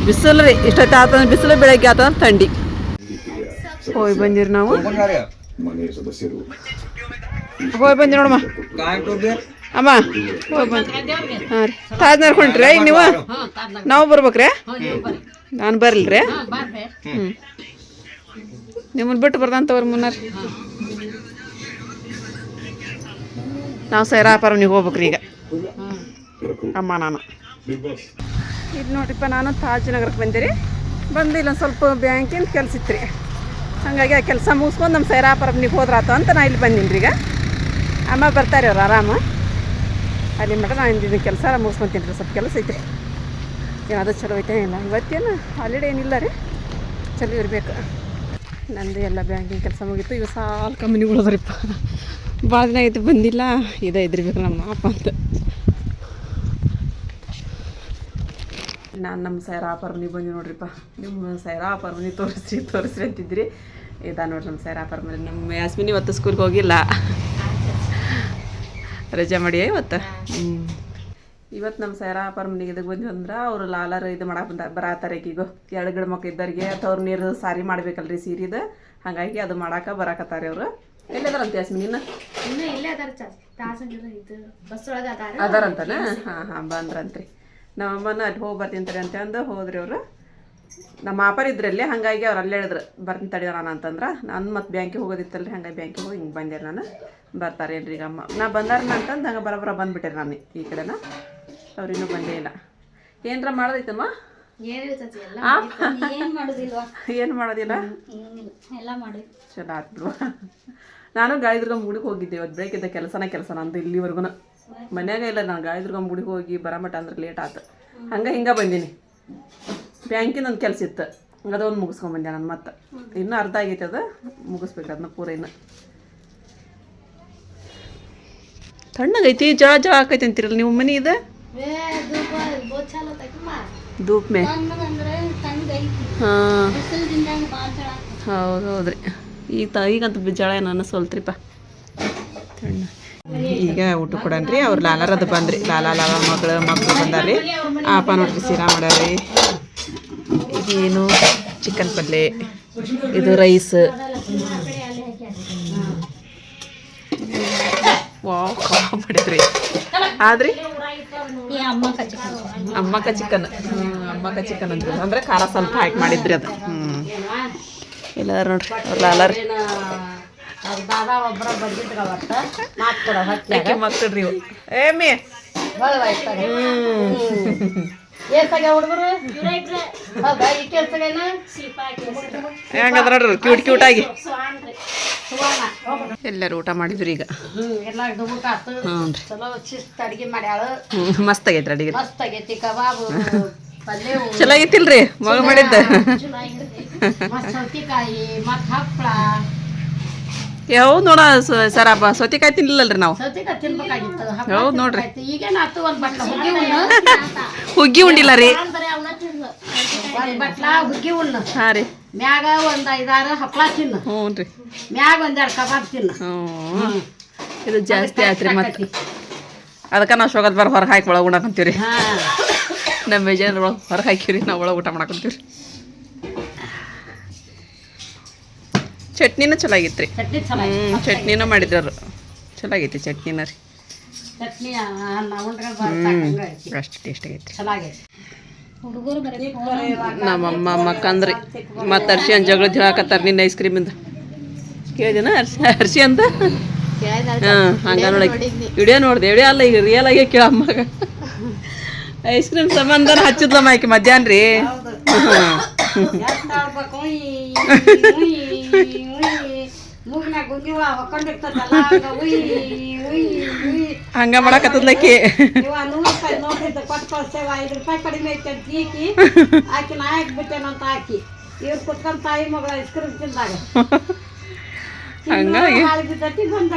ಬಿಸಿಲು ರೀ ಇಷ್ಟೊತ್ತು ಆತಂದ್ರೆ ಬಿಸಿಲು ಬೆಳಗ್ಗೆ ಆತಂದ್ರೆ ಥಂಡಿ. ಹೋಗಿ ಬಂದಿರಿ ನಾವು. ಹೋಗಿ ಬಂದಿ ನೋಡಮ್ಮ. ಅಮ್ಮ ಹೋಗಿ ಬಂದು ಹಾಂ ರೀ. ತಾಜ್ ನೋಡ್ಕೊಂಡ್ರಿ ಈಗ ನೀವು? ನಾವು ಬರ್ಬೇಕ್ರಿ? ನಾನು ಬರಲ್ರಿ? ರೀ ಹ್ಞೂ ನಿಮ್ಮನ್ನ ಬಿಟ್ಟು ಬರ್ದಂತವ್ರ ಮುನ್ನಾರ. ನಾವು ಸೈರಾಪುರನಿಗೆ ಹೋಗ್ಬೇಕ್ರಿ ಈಗ. ಅಮ್ಮ ನಾನು. ಇದು ನೋಡ್ರಿಪ್ಪ ನಾನು ತಾಜನಗರಕ್ಕೆ ಬಂದೆ ಬಂದಿರಿ. ಬಂದು ಇಲ್ಲೊಂದು ಸ್ವಲ್ಪ ಬ್ಯಾಂಕಿನ ಕೆಲಸ ಇತ್ತು ರೀ ಹಾಗಾಗಿ ಆ ಕೆಲಸ ಮುಗಿಸ್ಕೊಂಡು ನಮ್ಮ ಸೈರಾಪುರನಿಗೆ ಹೋದ್ರಾತು ಅಂತ ನಾ ಇಲ್ಲಿ ಬಂದೀನಿ ರೀ ಈಗ. ಅಮ್ಮ ಬರ್ತಾರೆ ಅವ್ರು ಆರಾಮ. ಅಲ್ಲಿ ಮಟ ನಾನು ಇಂದಿನ ಕೆಲಸ ಮುಗಿಸ್ಕೊತೀನಿ ರೀ ಸ್ವಲ್ಪ ಕೆಲಸ ಐತ್ರಿ. ಏನಾದರೂ ಚಲೋ ಐತೆ ಇಲ್ಲ. ಇವತ್ತೇನು ಹಾಲಿಡೇ ಏನಿಲ್ಲ ರೀ. ಚಲೋ ಇರಬೇಕು. ನಂದು ಎಲ್ಲ ಬ್ಯಾಂಕಿಂಗ್ ಕೆಲಸ ಮುಗೀತು. ಇವು ಸಾಲು ಕಂಪ್ನಿಗಳು ಅದಾರಿಪ್ಪ ಭಾಳ ದಿನ ಆಯ್ತು ಬಂದಿಲ್ಲ. ಇದೇ ಇದ್ರಬೇಕು ನಮ್ಮ ಅಪ್ಪ ಅಂತ. ನಾನು ನಮ್ಮ ಸೈರಾ ಪರ್ಮನಿ ಬಂದಿ ನೋಡ್ರಿಪ್ಪ. ನಿಮ್ಮ ಸೈರಾ ಪರ್ಮನಿ ತೋರಿಸ್ರಿ ತೋರಿಸ್ರಿ ಅಂತಿದ್ರಿ. ಇದಾ ನೋಡ್ರಿ ನಮ್ಮ ಸೈರಾ ಪರ್ಮನಿ ನಮ್ಮ ಯಾಸ್ಮಿನಿ ಇವತ್ತು ಸ್ಕೂಲ್ಗೆ ಹೋಗಿಲ್ಲ. ರಜೆ ಮಾಡಿ ಇವತ್ತು? ಇವತ್ತು ನಮ್ಮ ಸೈರಾ ಪರ್ಮನಿಗೆ ಇದಕ್ಕೆ ಬಂದ್ವಿ ಅಂದ್ರೆ ಅವರು ಲಾಲರ್ ಇದು ಮಾಡಕ್ಕೆ ಬಂದ ಬರತ್ತಾರೆ ಈಗೀಗ. ಎರಡು ಗಿಡ ಮಕ್ಳು ಇದ್ದವ್ರಿಗೆ ತವ್ರ ನೀರು ಸಾರಿ ಮಾಡ್ಬೇಕಲ್ರಿ ಸೀರಿದು. ಹಾಗಾಗಿ ಅದು ಮಾಡಾಕ ಬರಾಕತ್ತಾರೆ ಅವರು ಎಲ್ಲಿದಾರಂತ ಯಾಸ್ಮಿನ್ ಇನ್ನ? ಇನ್ನ ಇಲ್ಲೇ ಅದಾರ ಇದು ಬಸ್ ಒಳಗೆ ಅದಾರ ಅದಾರಂತನ ಹಾಂ ಹಾಂ ಬಂದ್ರಂತ್ರಿ ನಮ್ಮ ಅಮ್ಮನ ಅಲ್ಲಿ ಹೋಗಿ ಬರ್ತೀನಿ ತಡಿ ಅಂತ ಅಂದು ಹೋದ್ರಿ ಅವರು. ನಮ್ಮ ಮಾಪರ್ ಇದ್ರಲ್ಲಿ ಹಾಗಾಗಿ ಅವ್ರು ಅಲ್ಲೇ ಹೇಳಿದ್ರು ಬರ್ತೀನಿ ತಡಿ ನಾನು ಅಂತಂದ್ರೆ. ನಾನು ಮತ್ತೆ ಬ್ಯಾಂಕಿಗೆ ಹೋಗೋದಿತ್ತಲ್ರಿ ಹಂಗಾಗಿ ಬ್ಯಾಂಕಿಗೆ ಹೋಗಿ ಹಿಂಗೆ ಬಂದೆ ನಾನು. ಬರ್ತಾರೆ ಏನ್ರಿ ಈಗ ಅಮ್ಮ. ನಾ ಬಂದಾರ ಅಂತಂದು ಹಂಗೆ ಬರೋಬ್ಬರ ಬಂದ್ಬಿಟ್ಟೆ ನಾನು ಈ ಕಡೆನ. ಅವ್ರು ಇನ್ನೂ ಬಂದೇ ಇಲ್ಲ. ಏನರ ಮಾಡೋದೈತಮ್ಮ ಏನು ಮಾಡೋದಿಲ್ಲ? ಏನಿಲ್ಲ. ಎಲ್ಲ ಮಾಡಿ ಚಲೋ ಆತ್ ಬಿಡುವ. ನಾನು ಗಾಳಿದುರ್ಗಮ್ಮ ಗುಡಿಗೆ ಹೋಗಿದ್ದೆ ಇವತ್ತು ಬೆಳಗ್ಗಿದ್ದ ಕೆಲಸನ ಕೆಲಸ ಅಂತ ಇಲ್ಲಿವರೆಗೂ ಮನ್ಯಾಗ ಇಲ್ಲ ನಾನು ಗಾಳಿದುರ್ಗಮ್ಮ ಗುಡಿಗೆ ಹೋಗಿ ಬರಮಟ ಅಂದ್ರೆ ಲೇಟ್ ಆತು. ಹಂಗೆ ಹಿಂಗೆ ಬಂದೀನಿ. ಬ್ಯಾಂಕಿನ ಒಂದು ಕೆಲಸ ಇತ್ತು. ಅದೊಂದು ಮುಗಿಸ್ಕೊಂಬಂದೆ ನಾನು ಮತ್ತೆ. ಇನ್ನೂ ಅರ್ಧ ಆಗೈತೆ ಅದು. ಮುಗಿಸ್ಬೇಕು ಅದನ್ನ ಪೂರ ಇನ್ನು. ತಣ್ಣಗೈತಿ ಜಳ ಜಳ ಆಕೈತಿ ಅಂತೀರಲ್ಲ ನೀವು ಮನೆ ಇದೆ? ಧೂಪ್ ಮೇ ಹಾಂ. ಹೌದು ಹೌದ್ರಿ. ಈಗ ತ ಈಗಂತೂ ಬಿಜಾಳ ಏನು ಅನ್ನಿಸೋಲ್ತ್ರಿಪ್ಪ ಈಗ ಊಟ ಕೊಡನ್ರಿ, ಅವ್ರು ಲಾಲಾರದು ಬಂದ್ರಿ. ಲಾಲಾ, ಲಾಲ ಮಗಳು ಮಕ್ಕಳು ಬಂದಾರ್ರಿ. ಆಪ ನೋಡ್ರಿ, ಸೀರಾ ಮಾಡ್ಯಾರ್ರಿ. ಇದೇನು ಚಿಕನ್ ಪಲ್ಯ ಇದು ರೈಸ್. ವಾವ್ ಮಾಡಿದ್ರಿ. ಆದ್ರಿ? ಅಮ್ಮಕ್ಕ ಚಿಕನ್. ಅಮ್ಮಕ್ಕ ಚಿಕನ್ ಅಂದ್ರಿ ಅಂದ್ರೆ ಖಾರ ಸ್ವಲ್ಪ ಹಾಕಿ ಮಾಡಿದ್ರಿ ಅದು. ಹ್ಞೂ ಇಲ್ಲ ನೋಡ್ರಿ ಅವ್ರು ಲಾಲಾರಿ ಮಕ್ಕಳ್ರಿ ಇವು. ಏಮಿ ಹೆಂಗದ ನೋಡ್ರಿ ಕ್ಯೂಟ್ ಕ್ಯೂಟ್ ಆಗಿ. ಎಲ್ಲರೂ ಊಟ ಮಾಡಿದ್ರು ಈಗ. ಹ್ಞೂ ರೀ ಚಲೋ ಶಿಸ್ತು ಅಡಿಗೆ ಮಾಡ್ಯಾಳ. ಹ್ಞೂ ಮಸ್ತ್ ಆಗೈತ್ರಿ ಅಡಿಗೆ ಮಸ್ತ್ ಆಗೈತಿ ಕಬಾಬು ಚಲೋ ಐತಿಲ್ರಿ ಮಗ ಮಾಡಿದ್ದ? ಹೌದು ನೋಡ ಸರ ಸೌತಿಕಾಯಿ ತಿನ್ಲಿಲ್ಲಲ್ರಿ ನಾವು. ಹೌದ್ ನೋಡ್ರಿ. ಹುಗ್ಗಿ ಉಂಡಿಲ್ಲ ರೀ. ಹುಗ್ಗಿ ಉಣ್ಣ ಹಾಂ ರೀ. ಮ್ಯಾಗ ಒಂದ್ ಐದಾರು ಹಪ್ಪಳ ತಿನ್ನ. ಹ್ಞೂ ರೀ. ಮ್ಯಾಗ ಒಂದೆರಡು ಕಬಾಬ್ ತಿನ್ನ. ಹ್ಞೂ. ಇದು ಜಾಸ್ತಿ ಆಯ್ತು ರೀ ಮತ್ತೆ. ಅದಕ್ಕೆ ನಾವು ಶೋಗದ ಬರ ಹೊರಗೆ ಹಾಕಿ ಒಳಗೆ ಉಣ್ಣಕಂತೀವಿ ರೀ ನಮ್ಮ ಬೇಜಾರು ಒಳಗೆ ಹೊರಗೆ ಹಾಕಿವ್ರಿ ನಾವು ಒಳಗೆ ಊಟ ಮಾಡಾಕಂತೀವಿ ರೀ ಚಟ್ನಿನೂ ಚೆನ್ನಾಗಿತ್ತು ರೀ. ಹ್ಞೂ ಚಟ್ನಿನ ಮಾಡಿದ್ರು ಅವ್ರು. ಚಲೋ ಆಗೈತಿ ಚಟ್ನಿನ ರೀ. ಹ್ಞೂ ಅಷ್ಟು ಟೇಸ್ಟ್ ಆಗೈತಿ ನಮ್ಮಮ್ಮ ಮಕ್ಕಂದ್ರಿ ಮತ್ತು ಅರ್ಶಿ ಅಂತ ಜಗಳ ಹೇಳಕತ್ತಾರ ನಿನ್ನ ಐಸ್ ಕ್ರೀಮಿಂದ ಕೇಳಿದಿನ ಅರ್ಶಿ ಅರ್ಶಿ ಅಂತ? ಹಾಂ ಹಂಗ ನೋಡಿ ವಿಡಿಯೋ ನೋಡಿದೆ ವಿಡಿಯೋ ಅಲ್ಲ ಈಗ ರಿಯಲ್ ಆಗಿ ಕೇಳಮ್ಮಗ ಅಮ್ಮಾಗ. ಐಸ್ ಕ್ರೀಮ್ ಸಂಬಂಧ ಹಚ್ಚಿದ್ಲ ಆಕೆ ಮಧ್ಯಾಹ್ನ ರೀ. ಹಂಗ ಉಯ್, ಉಯ್, ಉಯ್. ಹಂಗ ಮಾಡಕತ್ತದ್ಲಕ್ಕಿ ಒಟ್ಟು ನೂರು ಇರ್ಬೇಕು ತಗೋರಿ ಕೊಟ್ಟು ಕಳ್ಸೇವ ಐದು ರೂಪಾಯಿ ಕಡಿಮೆ ಐತೆ ಅಂತ ಈಕಿ. ಆಕಿ ನಾ ಯಾಕೆ ಬಿಟ್ಟೇನಂತ ಆಕಿ. ಇವ್ರು ಕುತ್ಕೊಂಡ್ ತಾಯಿ ಮಗಳ ಐಸ್ ಕ್ರೀಮ್ ತಿಂದಾಗ. ಹಂಗಾಗಿ. ಹಾಳು ತಗೋರಿ ಬಂದ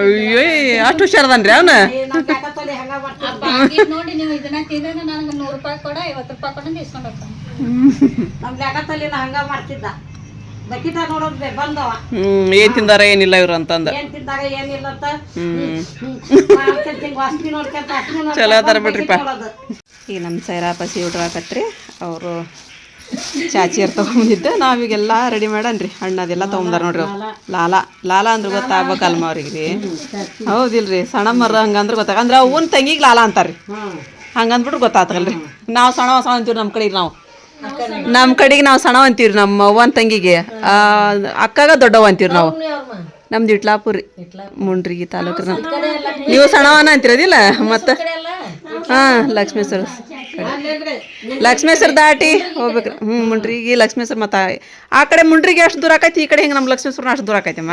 ಅಯ್ಯೋ ಅಷ್ಟು ಹುಷಾರದನ್ರಿ ಅವನ ನೋಡಿ ನೀವು ಇದನ್ನ ತಿಂದ್ರೆ ನನಗೆ ನೂರು ರೂಪಾಯಿ ಕೊಡ ಐವತ್ತು ರೂಪಾಯಿ ಕೊಡ ಇಸ್ಕೊಂಡು ಹೋಗ್ತಾನೆ ನಮ್ಮ ಹಂಗ ಮಾಡ್ತಿದ್ದ ಬಕಿಟ ನೋಡೋದ್ ಬಂದವ ಏನು ತಿಂದಾರ ಏನಿಲ್ಲ ಇವ್ರು ಅಂತಂದ ಏನ್ ತಿಂದಾಗ ಏನಿಲ್ಲ ಅಂತ ಚಲೋ ಅದಾರ ಬಿಡ್ರಿಪ್ಪ. ಈಗ ನಮ್ಮ ಸೈರಾಪಸಿ ಹುಡ್ರಾಕತ್ರಿ ಅವರು ಚಾಚಿಯರ್ ತೊಗೊಂಡಿದ್ದೆ ನಾವೀಗೆಲ್ಲ ರೆಡಿ ಮಾಡನ್ರಿ. ಹಣ್ಣು ಅದೆಲ್ಲ ತೊಗೊಂಬಾರ ನೋಡ್ರಿ ಲಾಲಾ. ಲಾಲಾ ಅಂದ್ರೆ ಗೊತ್ತಾಗ್ಬೇಕಲ್ಮ ಅವ್ರಿಗೆ. ರೀ ಹೌದಿಲ್ರಿ. ಮರ ಹಂಗಂದ್ರೆ ಗೊತ್ತಾಗ ಅಂದ್ರೆ ಅವನ್ ತಂಗಿಗೆ ಲಾಲಾ ಅಂತಾರ್ರಿ. ಹಂಗಂದ್ಬಿಟ್ರೆ ಗೊತ್ತಾತಲ್ರಿ. ನಾವು ಸಣ್ಣ ಸಣ್ಣ ಅಂತೀವಿ ನಮ್ಮ ಕಡೆಗೆ ನಾವು. ನಮ್ಮ ಕಡೆಗೆ ನಾವು ಸಣ್ಣ ಅಂತೀವ್ರಿ ನಮ್ಮ ಅವ್ವನ ತಂಗಿಗೆ. ಅಕ್ಕಾಗ ಅಕ್ಕಗ ದೊಡ್ಡವ ಅಂತೀವ್ರಿ ನಾವು. ನಮ್ದು ಇಟ್ಲಾಪುರ್ರಿ ಮುಂಡ್ರಿಗಿ ತಾಲೂಕ್ರಿ ನೀವು ಸಣವನ ಅಂತಿರೋದಿಲ್ಲ ಮತ್ತು ಹಾಂ ಲಕ್ಷ್ಮೇಶ್ವರ ಲಕ್ಷ್ಮೇಶ್ವರ ದಾಟಿ ಹೋಗ್ಬೇಕ್ರಿ. ಹ್ಞೂ ಮುಂಡ್ರಿಗೆ ಲಕ್ಷ್ಮೇಶ್ವರ ಮತ್ತು ಆ ಕಡೆ ಮುಂಡ್ರಿಗೆ ಎಷ್ಟು ದೂರ ಆಕೈತಿ ಈ ಕಡೆ ಹಿಂಗೆ ನಮ್ಮ ಲಕ್ಷ್ಮೇಶ್ವರ ಅಷ್ಟು ದೂರ ಆಕೈತಮ್ಮ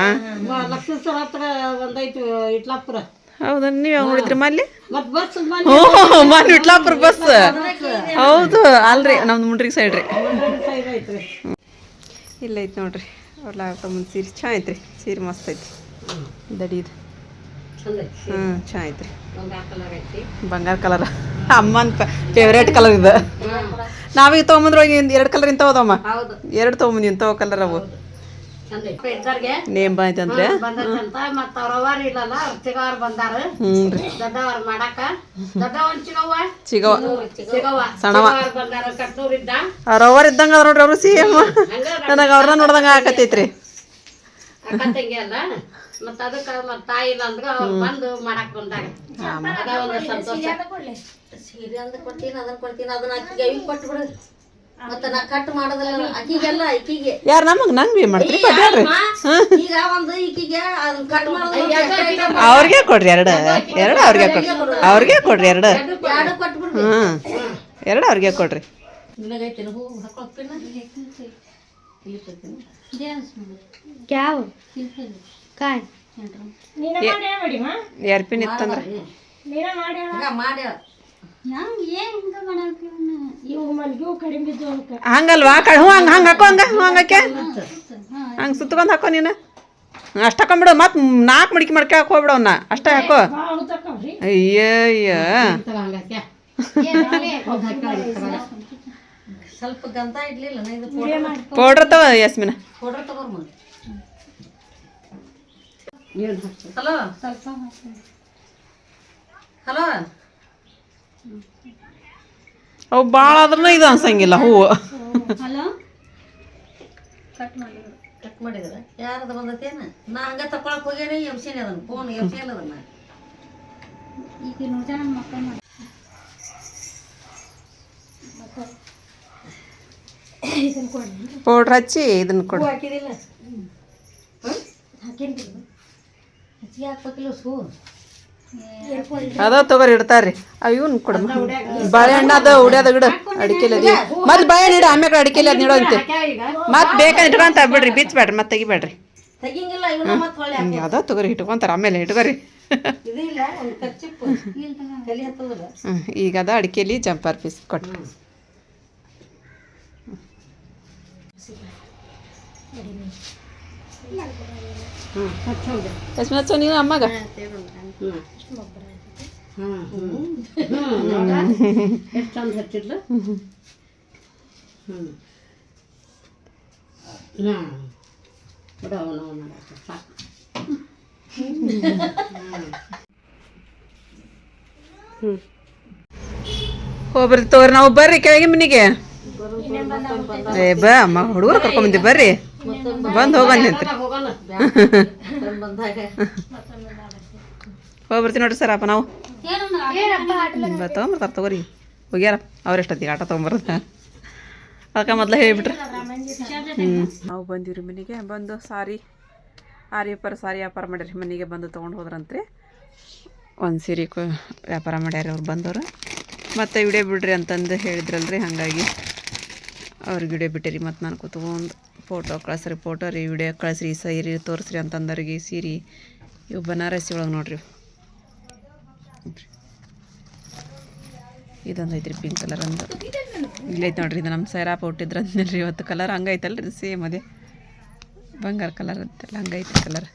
ಲಕ್ಷ್ಮೇಶ್ವರ ಹತ್ರ ಒಂದೈತು ಇಟ್ಲಾಪುರ. ಹೌದಾ ನೀವು ಯಾವಾಗ ನೋಡಿದ್ರಿ ಮಲ್ಲಿ ಹ್ಞೂ ಮನ್ ಇಟ್ಲಾಪುರ ಬಸ್. ಹೌದು ಅಲ್ರಿ ನಮ್ದು ಮುಂಡ್ರಿಗೆ ಸೈಡ್ ರೀ. ಇಲ್ಲ ಐತಿ ನೋಡ್ರಿ ಅವ್ರಲ್ಲ ಮುಂದೆ ಸೀರೆ. ಚಾ ಐತ್ರಿ ಸೀರೆ ಮಸ್ತ್ ಐತಿ ದಡಿದು ಹಾಂ ಚಾ ಐತ್ರಿ. ಬಂಗಾರ ಕಲರ್ ಅಮ್ಮನ್ ಫೇವ್ರೇಟ್ ಕಲರ್ ಇದು. ನಾವೀಗ ತೊಗೊಂಬಂದ್ರೊಳಗೆ ಎರಡು ಕಲರ್ ಇಂಥವದಮ್ಮ ಎರಡು ತೊಗೊಂಬಂದು ಇಂಥವು ಕಲರ್ ಅವು. ನೇಮ್ ಬಂತಂದ್ರೆ ಬಂದೈತಂತ. ಇದ್ದಂಗ ಅದ ನೋಡ್ರಿ ಅವ್ರು ಸಿ ನನಗ ನನಗೆ ಅವ್ರನ್ನ ನೋಡ್ದಂಗ ಆಕತೈತ್ರಿ ಮತ್ತ ಅದಕ್ಕ ಮತ್ತ ತಾಯಿ ಇಲ್ಲ ಅಂದ್ರ ಅವ್ರು ಬಂದು ಮಾಡಾಕ್ ಬಂದಾಗ. ಅದ ಒಂದು ಸಂತೋಷ. ಸೀರೆ ಅಂದ ಕೊಡ್ತೀನಿ ಅದನ್ನ ಕೊಡ್ತೀನಿ ಅದನ್ನ ಅಕ್ಕಿಗೆ ಅವಿ ಕೊಟ್ಟು ಬಿಡು ಮತ್ತ ನಾ ಕಟ್ ಮಾಡೋದಿಲ್ಲ ಆಕಿಗೆಲ್ಲ ಅಕ್ಕಿಗೆ. ಯಾರ ನಮಗೆ ನಂಗೆ ಬಿ ಮಾಡ್ತೀರಿ? ಕೊಡ್ರಿ ಈಗ ಒಂದು ಈಕಿಗೆ ಅದನ್ನ ಕಟ್ ಮಾಡೋದು ಅವ್ರಿಗೆ ಕೊಡ್ರಿ ಎರಡು ಎರಡು ಅವ್ರಿಗೆ ಕೊಡ್ರಿ. ಅವ್ರಿಗೆ ಕೊಡ್ರಿ ಎರಡು. ಎರಡು ಕೊಟ್ಟು ಬಿಡ್ರಿ ಎರಡು ಅವ್ರಿಗೆ ಕೊಡ್ರಿ. ನಿನಗೈತಿ ಹೂ ಹಾಕೊಳ್ತೀನಿ ಯಾವ ಕಾಯ್. ಯಾರ್ ಪಿನ್ ಇತ್ತಂದ್ರೆ? ಹಂಗಲ್ವಾ? ಕಡೆ ಹ್ಞೂ ಹಂಗೆ ಹಂಗೆ ಹಾಕೋ ಹಂಗೆ ಹ್ಞೂ ಹಂಗೆ ಹಾಕ್ಯ? ಹಂಗೆ ಸುತ್ಕೊಂಡು ಹಾಕೋ ನೀನು? ಅಷ್ಟು ಹಾಕೊಂಬಿಡು. ಮತ್ತೆ ನಾಲ್ಕು ಮಡಿಕೆ ಮಡಿಕೆ ಹಾಕೋಬಿಡು ಅವನ್ನ ಅಷ್ಟೇ ಹಾಕೋ. ಅಯ್ಯಯ್ಯ. ಸ್ವಲ್ಪ ಗಂಧ ಇಡ್ಲಿಲ್ಲ ಪೌಡ್ರ್ ತಗೋ ಯಸ್ಮಿನ ಪೌಡ್ರ್ ತಗೋರ್ ಹಲೋ? ಹಲೋ? ಅವು ಭಾಳ ಆದ್ರೂ ಇದು ಅನ್ಸಂಗಿಲ್ಲ ಹೂವು ಕಟ್ ಮಾಡಿದ್ರ. ಯಾರದ ಬಂದತೇನ ನಾ ಹಂಗ ತಕೊಳಕ್ ಹೋಗ್ಯಾನಿ ಎಮ್ಸಿನಿ ಅದನ್ನ ಫೋನ್ ಎಮ್ಸಿಲ್ಲ ಅದನ್ನ ಪೌಡ್ರ್ ಹಚ್ಚಿ ಇದನ್ನ ಕೊಡು. ಹಾಕಿದಿಲ್ಲ ಹಾಕೇನ್ರಿ ಹೆಚ್ಚಿಗೆ ಹಾಕ್ಬೇಕಿಲ್ಲ ಸೂ ಅದ ತಗೋರಿ, ಇಡ್ತಾರ್ರಿ. ಅವ್ ಕೊಡು ಬಾಳೆಹಣ್ಣು ಅದ ಉಡ್ಯಾದ ಗಿಡ ಅಡಿಕೆಲಿ ಅದಿ ಮತ್ತೆ ಬಾಳೆಹಣ್ಣ ಇಡ ಆಮ್ಯಾಗ ಅಡಿಕೆಲಿ ಅದ್ ಇಡೋಂತೆ ಮತ್ತೆ ಬೇಕಂತ ಇಟ್ಕೊಂತ ಬಿಡ್ರಿ ಬಿಚ್ಚಬೇಡ್ರಿ ಮತ್ತೆ ತೆಗಿಬೇಡ್ರಿ. ಅದ ತಗೋರಿ, ಇಟ್ಕೊಂತಾರ, ಆಮೇಲೆ ಇಟ್ಕೋರಿ. ಇಲ್ಲ ಈಗ ಅದ ಅಡಿಕೆಲಿ ಜಂಪರ್ ಪೀಸ್ ಕೊಟ್ಟು ಎಷ್ಟು ಹಚ್ಚೋ ನೀನು ಅಮ್ಮಗ? ಎಷ್ಟು ಚಂದ ಹಚ್ಚಿದ್ಲ? ಹ್ಞೂ ಹಾಂ ಬಿಡ ಅವನು ಅವನು ಸಾಕು. ಹೋಗ್ಬರ್ರಿ ತಗೋರಿ ನಾವು ಬರ್ರಿ ಕೆಳಗೆ ಮನಿಗೆ. ಏ ಬಾ ಅಮ್ಮ ಹುಡುಗರು ಕರ್ಕೊಂಬಂದಿ ಬರ್ರಿ. ಬಂದು ಬಂದಾಗ ಹೋಗ್ಬರ್ತೀವಿ ನೋಡ್ರಿ ಸರ್ ಅಪ್ಪ ನಾವು. ತೊಗೊಂಬರ್ತಾರೆ ತಗೋರಿ. ಹೋಗ್ಯಾರ. ಅವ್ರೆಷ್ಟೊತ್ತಿಗೆ ಆಟ ತೊಗೊಂಬರ್ದ? ಅದಕ್ಕೆ ಮೊದ್ಲು ಹೇಳಿಬಿಟ್ರೆ. ಹ್ಞೂ ನಾವು ಬಂದಿವ್ರಿ ಮನೆಗೆ. ಬಂದು ಸಾರಿ ಆರಿ ವ್ಯಾಪಾರ, ಸಾರಿ ವ್ಯಾಪಾರ ಮಾಡ್ಯಾರ. ಮನೆಗೆ ಬಂದು ತೊಗೊಂಡು ಹೋದ್ರಂತ್ರಿ. ಒಂದು ಸೀರೆ ಕು ವ್ಯಾಪಾರ ಮಾಡ್ಯಾರ ಅವ್ರು ಬಂದವರು. ಮತ್ತು ವಿಡಿಯೋ ಬಿಡ್ರಿ ಅಂತಂದು ಹೇಳಿದ್ರಲ್ರಿ, ಹಾಗಾಗಿ ಅವ್ರಿಗೆ ವಿಡಿಯೋ ಬಿಟ್ಟಿರಿ. ಮತ್ತು ನಾನು ಕೂತ್ಕೊಂಡು ಫೋಟೋ ಕಳಿಸ್ರಿ ಫೋಟೋ ರೀ ವಿಡಿಯೋ ಕಳಿಸ್ರಿ ಸೀರೆ ತೋರಿಸ್ರಿ ಅಂತಂದವ್ರಿಗೆ, ಸೀರೆ. ಇವು ಬನಾರಸಿ ಒಳಗೆ ನೋಡ್ರಿ. ಇದೊಂದು ಐತ್ರಿ ಪಿಂಕ್ ಕಲರ್ ಅಂದು ಇಲ್ಲೈತೆ ನೋಡ್ರಿ, ಇದು ನಮ್ಮ ಸೈರಾಪ ಹುಟ್ಟಿದ್ರೆ ಅಂದ್ರೆ ಇವತ್ತು ಕಲರ್ ಹಂಗೈತಲ್ಲ ರೀ ಸೇಮ್ ಅದೇ. ಬಂಗಾರ ಕಲರ್ ಅಂತಲ್ಲ ಹಂಗೈತೆ ಕಲರ್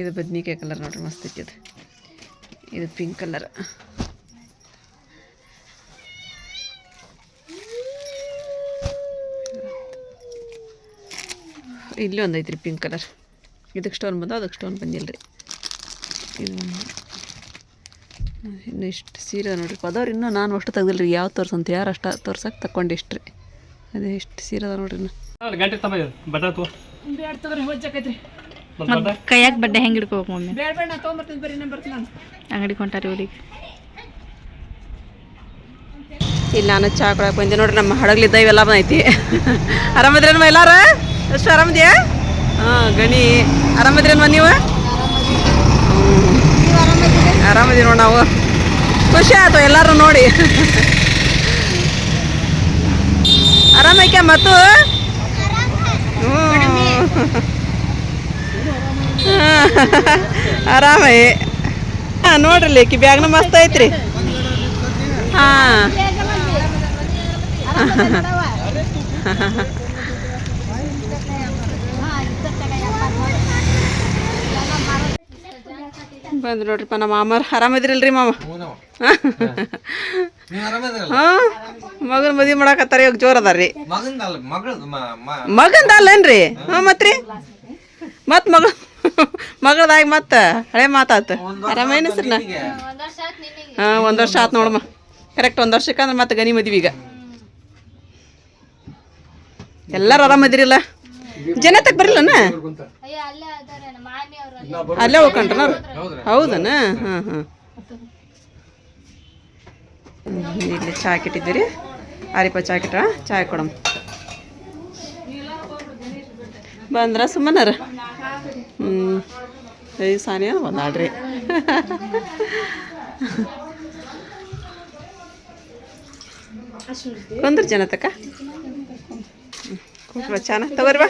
ಇದು ಬದ್ನಿಕಾಯಿ ಕಲರ್ ನೋಡ್ರಿ, ಮಸ್ತ್ ಐತಿ ಇದು ಇದು ಪಿಂಕ್ ಕಲರ್ ಇಲ್ಲಿ ಒಂದು ಐತ್ರಿ ಪಿಂಕ್ ಕಲರ್ ಇದಕ್ಕೆ ಸ್ಟೋನ್ ಬಂದು ಅದಕ್ಕೆ ಸ್ಟೋನ್ ಬಂದಿಲ್ಲ ರೀ ಇದು ಇನ್ನು ಇಷ್ಟು ಸೀರೆ ನೋಡಿರಿ. ಪದವ್ರು ಇನ್ನೂ ನಾನು ಅಷ್ಟು ತೆಗ್ದಿಲ್ಲ ರೀ ಯಾವ ತೋರ್ಸಂತ ಯಾರು ಅಷ್ಟು ತೋರ್ಸಕ್ಕೆ ತಗೊಂಡು ಇಷ್ಟು ರೀ ಅದೇ ಇಷ್ಟು ಸೀರೆ ಅದ ನೋಡ್ರಿ ಇನ್ನು. ಗಂಟೆ ತಮ್ಮ ಬಟಾಟ ತಗೋ. ಮತ್ತು ಕೈಯಾಗ ಬಡ್ಡೆ ಹೆಂಗೆ ಹಿಡ್ಕೋಬೇಕು ಮಮ್ಮಿ? ಬೇಡ ಬೇಡ ನಾ ತೊಗೊಂಬರ್ತೀನಿ ಬರ್ತೀನಿ ನಾನು. ಅಂಗಡಿ ಕೊಂಟಾರಿ ಊರಿಗೆ. ಇಲ್ಲಿ ನಾನು ಚಾ ಕೊಡಕ್ಕೆ ಬಂದೆ. ನೋಡ್ರಿ ನಮ್ಮ ಹಡಗ್ಲಿದ್ದ ಇವೆಲ್ಲ ಬಂದೈತಿ. ಆರಾಮದ್ರೇನು ಎಲ್ಲಾರ? ಎಷ್ಟು ಆರಾಮದ್ಯಾ ಹಾಂ, ಗಣಿ. ಆರಾಮದ್ರೇನು ನೀವು? ಆರಾಮದಿ ನೋಡಿ ನಾವು. ಖುಷಿ ಆಯ್ತು ಎಲ್ಲರೂ ನೋಡಿ. ಆರಾಮೈಕ್ಯ ಮತ್ತು? ಆರಾಮೈ ಹಾಂ, ನೋಡ್ರಿ ಲೇಕಿ ಬ್ಯಾಗ್ನ ಮಸ್ತ್ ಐತ್ರಿ. ಹಾಂ. ಬಂದು ನೋಡ್ರಿಪ್ಪ ನಮ್ಮ ಮಾಮರ್ ಆರಾಮದಿರಲ್ರಿ ಮಾಮ? ಹಾಂ. ಮಗನ ಮದ್ವೆ ಮಾಡಾಕತ್ತಾರ ಇವಾಗ ಜೋರ್ ಅದಾರ್ರಿ. ಮಗನ್ ಅಲ್ಲ ಮಗಂದ ಅಲ್ಲೇನ್ರಿ ಹಾಂ ಮತ್ರಿ? ಮತ್ ಮಗ ಮಗಳದಾಗಿ ಮತ್ತ ಹಳೆ ಮಾತಾತು. ಆರಾಮೇನ ಸರ್ ನಾ ಹಾಂ ಒಂದು ವರ್ಷ ಆತು ನೋಡಮ್ಮ. ಕರೆಕ್ಟ್ ಒಂದ್ ವರ್ಷಕ್ಕಂದ್ರೆ ಮತ್ತೆ ಗನಿ ಮದ್ವಿ ಈಗ ಎಲ್ಲರೂ ಆರಾಮದಿರಿಲ್ಲ ಜನತಕ್ ಬರಲ್ಲನ? ಅಲ್ಲೇ ಹೋಗ್ಕೊಂಡ್ರನ ಹೌದನ? ಹಾಂ ಹಾಂ. ಇಲ್ಲಿ ಚಾ ಹಾಕಿಟ್ಟಿದ್ದೀರಿ. ಆರಿಪ ಚಾ ಕೆಟ್ಟ ಚಾ ಕೊಡಮ್ ಬಂದ್ರ ಸುಮ್ಮನಾರ? ಹ್ಞೂ ಐ ಸಾನಿಯ ಒಂದಾಡ್ರಿ ಕುಂದ್ರ ಜನತಕ್ಕ? ಕೊಟ್ರ ಚಾನ, ತಗೋರಿ ಬಾ.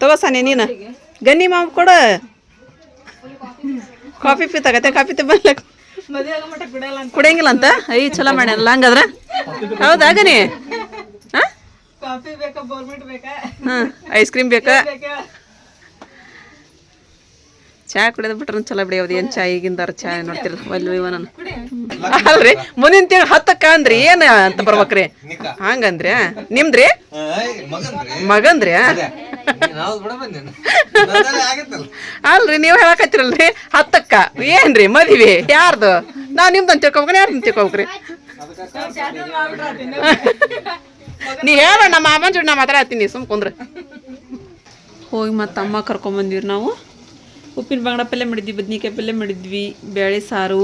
ತಗೋ ಸಾನಿ ನೀನು. ಗನ್ನಿ ಮಾವು ಕೊಡ. ಕಾಫಿ ಪಿ ತಗತ್ತೆ, ಕಾಫಿ ತಿಬ್ಬಲ್ಲ ಕುಡಿಯಂಗಿಲ್ಲ ಅಂತ ಐ, ಚಲೋ ಮಾಡ್ಯಾನಲ್ಲ, ಹಂಗಾದ್ರ? ಹೌದಾ ಗನಿ ಹಾಂ, ಐಸ್ ಕ್ರೀಮ್ ಬೇಕಾ? ಚಾ ಕುಡಿಯೋದು ಬಿಟ್ರೆ ಚಲೋ ಬಿಡಿ ಏನು ಚಾ ಈಗಿಂದಾರ ಚಾ ನೋಡ್ತಿರಲ್ಲ ಒಲ್ವ ಇವ ನಾನು ಅಲ್ರಿ? ಮುಂದಿನ ತಿಂಗಳು ಹತ್ತಕ್ಕ ಅಂದ್ರಿ ಏನು ಅಂತ ಬರ್ಬೇಕ್ರಿ? ಹಂಗಂದ್ರಿ ನಿಮ್ದ್ರಿ? ಮಗಂದ್ರಿ ಅಲ್ರಿ ನೀವು ಹೇಳಕತ್ತಿರಲ್ರಿ? ಹತ್ತಕ್ಕ. ಏನ್ರಿ ಮದ್ವಿ? ಯಾರ್ದು? ನಾವ್ ಅಂತ ತಿಳ್ಕೊಬೇಕ್ರಿ ಯಾರ್ದು ತಿಳ್ಕೊಬೇಕ್ರಿ? ನೀ ಹೇಳ ನಮ್ಮ ಮಾಮನ ಜೋಡಿ ನಾ ಮಾತಾಡತ್ತೀನಿ ಸುಮ್ ಕುಂದ್ರ. ಹೋಗಿ ಮತ್ತೆ ಅಮ್ಮ ಕರ್ಕೊಂಬಂದಿವ್ರಿ ನಾವು. ಉಪ್ಪಿನ ಬಂಗಡ ಪಲ್ಯ ಮಾಡಿದ್ವಿ ಬದ್ನಿಕಾಯಿ ಪಲ್ಯ ಮಾಡಿದ್ವಿ ಬೇಳೆ ಸಾರು.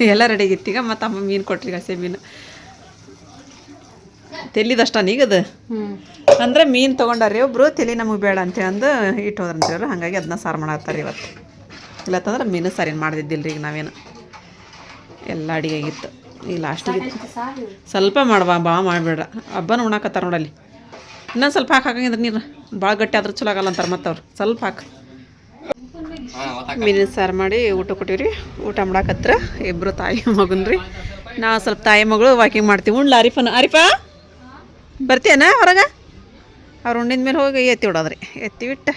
ಎಲ್ಲ ರೆಡಿ ಆಗಿತ್ತು. ಈಗ ಮತ್ತು ಅಮ್ಮ ಮೀನು ಕೊಟ್ರಿ ಹಸಿ ಮೀನು. ತೆಲಿದಷ್ಟನ ಈಗ ಅದು? ಅಂದ್ರೆ ಮೀನು ತೊಗೊಂಡಾರಿ ಒಬ್ರು ತಲೆ ನಮಗೆ ಬೇಡ ಅಂತ ಅಂದು ಇಟ್ಟು ಹೋದ್ರಂತ ಹೇಳಿ ಹಾಗಾಗಿ ಅದನ್ನ ಸಾರು ಮಾಡತ್ತಾರ ಇವತ್ತು. ಇಲ್ಲತ್ತಂದ್ರೆ ಮೀನು ಸಾರಿನ ಮಾಡ್ದಿದ್ದಿಲ್ಲ ಈಗ ನಾವೇನು? ಎಲ್ಲ ಅಡಿಗೆ ಆಗಿತ್ತು. ಈಗ ಲಾಸ್ಟಿಗೆ ಸ್ವಲ್ಪ ಮಾಡುವ ಭಾಳ ಮಾಡಬೇಡ. ಹಬ್ಬನ ಉಣ್ಣಾಕತ್ತಾರ ನೋಡಲ್ಲಿ ಇನ್ನೊಂದು ಸ್ವಲ್ಪ ಹಾಕಿ ಹಾಕಂಗಿದ್ರೆ ನೀರು ಭಾಳ ಗಟ್ಟಿ ಆದ್ರೆ ಚಲೋ ಆಗಲ್ಲ ಅಂತಾರೆ ಮತ್ತವ್ರು. ಸ್ವಲ್ಪ ಹಾಕಿ. ಮೀನಿನ ಸಾರು ಮಾಡಿ ಊಟ ಕೊಟ್ಟಿವ್ರಿ. ಊಟ ಮಾಡಾಕತ್ರ ಇಬ್ಬರು ತಾಯಿ ಮಗನ್ ರೀ ನಾವು ಸ್ವಲ್ಪ ತಾಯಿ ಮಗಳು ವಾಕಿಂಗ್ ಮಾಡ್ತೀವಿ. ಉಣ್ಲ ಅರಿಫನ ಅರಿಫಾ ಬರ್ತೀಯನ ಹೊರಗೆ? ಅವ್ರು ಉಂಡಿದ ಮೇಲೆ ಹೋಗಿ ಎತ್ತಿ ಬಿಡೋದ್ರಿ. ಎತ್ತಿ ಬಿಟ್ಟು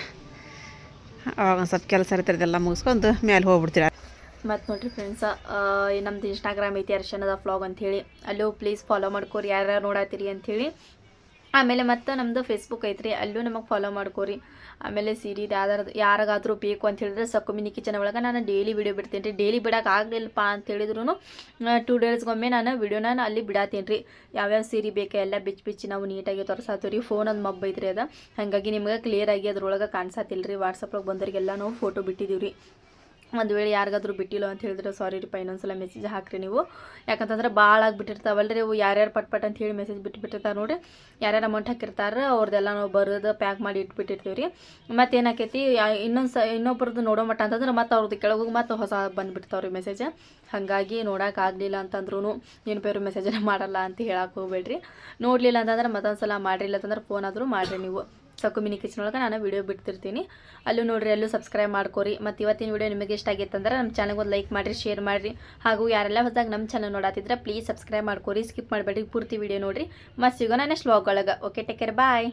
ಅವಾಗ ಒಂದು ಸ್ವಲ್ಪ ಕೆಲಸ ಇರ್ತದೆಲ್ಲ ಮುಗಿಸ್ಕೊಂಡು ಮೇಲೆ ಹೋಗ್ಬಿಡ್ತೀರ. ಮತ್ತು ನೋಡಿರಿ ಫ್ರೆಂಡ್ಸ ನಮ್ದು ಇನ್ಸ್ಟಾಗ್ರಾಮ್ ಐತಿ ಅರ್ಶನದ ಫ್ಲಾಗ್ ಅಂಥೇಳಿ ಅಲ್ಲೂ ಪ್ಲೀಸ್ ಫಾಲೋ ಮಾಡ್ಕೋರಿ. ಯಾರ್ಯಾರು ನೋಡತ್ತೀರಿ ಅಂಥೇಳಿ ಆಮೇಲೆ ಮತ್ತು ನಮ್ಮದು ಫೇಸ್ಬುಕ್ ಐತ್ರಿ. ಅಲ್ಲೂ ನಮಗೆ ಫಾಲೋ ಮಾಡ್ಕೋರಿ. ಆಮೇಲೆ ಸೀರೆ ಯಾವ್ದಾರು ಯಾರಿಗಾದ್ರೂ ಬೇಕು ಅಂತ ಹೇಳಿದ್ರೆ ಸಕ್ಕುಮಿನಿ ಕಿಚನ್ ಒಳಗೆ ನಾನು ಡೈಲಿ ವಿಡಿಯೋ ಬಿಡ್ತೀನಿ ರೀ ಡೈಲಿ ಬಿಡೋಕೆ ಆಗಲಿಲ್ಲಪ್ಪ ಅಂತ ಹೇಳಿದ್ರು ಟೂ ಡೇಸ್ಗೊಮ್ಮೆ ನಾನು ವಿಡಿಯೋನ ಅಲ್ಲಿ ಬಿಡಾತೀನಿ ರೀ ಯಾವ್ಯಾವ ಸೀರೆ ಬೇಕು ಎಲ್ಲ ಬಿಚ್ಚಿ ಬಿಚ್ಚಿ ನಾವು ನೀಟಾಗಿ ತೋರಿಸಾತೀವಿ ರೀ ಫೋನ್ ಒಂದು ಮಬ್ಬ ಐತ್ರಿ ಅದ. ಹಾಗಾಗಿ ನಿಮ್ಗೆ ಕ್ಲಿಯರಾಗಿ ಅದ್ರೊಳಗೆ ಕಾಣಿಸತ್ತಿಲ್ಲ ರೀ ವಾಟ್ಸಪ್ಗೆ ಬಂದವ್ರಿಗೆಲ್ಲ ನಾವು ಫೋಟೋ ಬಿಟ್ಟಿದ್ದೀವಿ ರೀ ಒಂದು ವೇಳೆ ಯಾರಿಗಾದ್ರೂ ಬಿಟ್ಟಿಲ್ಲ ಅಂತ ಹೇಳಿದ್ರೆ ಸಾರಿ ರೀ ಇನ್ನೊಂದ್ಸಲ ಮೆಸೇಜ್ ಹಾಕ್ರಿ ನೀವು. ಯಾಕಂತಂದ್ರೆ ಭಾಳ ಆಗಿಬಿಟ್ಟಿರ್ತಾವಲ್ಲ ರೀ ಅವು ಯಾರ್ಯಾರು ಪಟ್ ಪಟ್ ಅಂತ ಹೇಳಿ ಮೆಸೇಜ್ ಬಿಟ್ಬಿಟ್ಟಿರ್ತಾರೆ ನೋಡಿ ಯಾರ್ಯಾರು ಅಮೌಂಟ್ ಹಾಕಿರ್ತಾರೆ ಅವ್ರದ್ದೆಲ್ಲ ನಾವು ಬರೋದು ಪ್ಯಾಕ್ ಮಾಡಿ ಇಟ್ಬಿಟ್ಟಿರ್ತೀವಿ ರೀ. ಮತ್ತು ಏನಾಕೈತಿ ಇನ್ನೊಂದು ಸ ಇನ್ನೊಬ್ರದ್ದು ನೋಡೋ ಮಟ್ಟ ಅಂತಂದ್ರೆ ಮತ್ತೆ ಅವ್ರದ್ದು ಕೆಳಗೆ ಮತ್ತೆ ಹೊಸ ಬಂದುಬಿಡ್ತಾವ್ರಿ ಮೆಸೇಜ್ ಹಾಗಾಗಿ ನೋಡೋಕ್ಕಾಗಲಿಲ್ಲ ಅಂತಂದ್ರೂ ಏನು ಬೇರೆ ಮೆಸೇಜನ್ನ ಮಾಡಲ್ಲ ಅಂತ ಹೇಳಕ್ಕೆ ಹೋಗ್ಬೇಡ್ರಿ. ನೋಡಲಿಲ್ಲ ಅಂತಂದ್ರೆ ಮತ್ತೊಂದು ಸಲ ಮಾಡಿಲ್ಲ ಅಂತಂದ್ರೆ ಫೋನ್ ಆದರೂ ಮಾಡಿರಿ ನೀವು. ಸಕುಮಿನಿ ಕಮ್ಯುನಿಕೇಶನ್ ಒಳಗೆ ನಾನು ವೀಡಿಯೋ ಬಿಡ್ತಿರ್ತೀನಿ. ಅಲ್ಲೂ ನೋಡ್ರಿ, ಅಲ್ಲೂ ಸಬ್ಸ್ಕ್ರೈಬ್ ಮಾಡ್ಕೊರಿ. ಮತ್ತು ಇವತ್ತಿನ ವಿಡಿಯೋ ನಿಮಗೆ ಇಷ್ಟ ಆಗಿತ್ತಂದ್ರೆ ನಮ್ಮ ಚಾನಲ್ಗೆ ಒಂದು ಲೈಕ್ ಮಾಡಿರಿ ಶೇರ್ ಮಾಡಿರಿ. ಹಾಗೂ ಯಾರೆಲ್ಲ ಹೊಸದಾಗಿ ನಮ್ಮ ಚಾನಲ್ ನೋಡತ್ತಿದ್ರೆ ಪ್ಲೀಸ್ ಸಬ್ಸ್ಕ್ರೈಬ್ ಮಾಡ್ಕೊರಿ. ಸ್ಕಿಪ್ ಮಾಡಬೇಡಿ ಪೂರ್ತಿ ವೀಡಿಯೋ ನೋಡಿರಿ. ಮತ್ತು ಸಿಗೋಣ ನೆಕ್ಸ್ಟ್ ವ್ಲಾಗ್ ಒಳಗೆ. Okay take care bye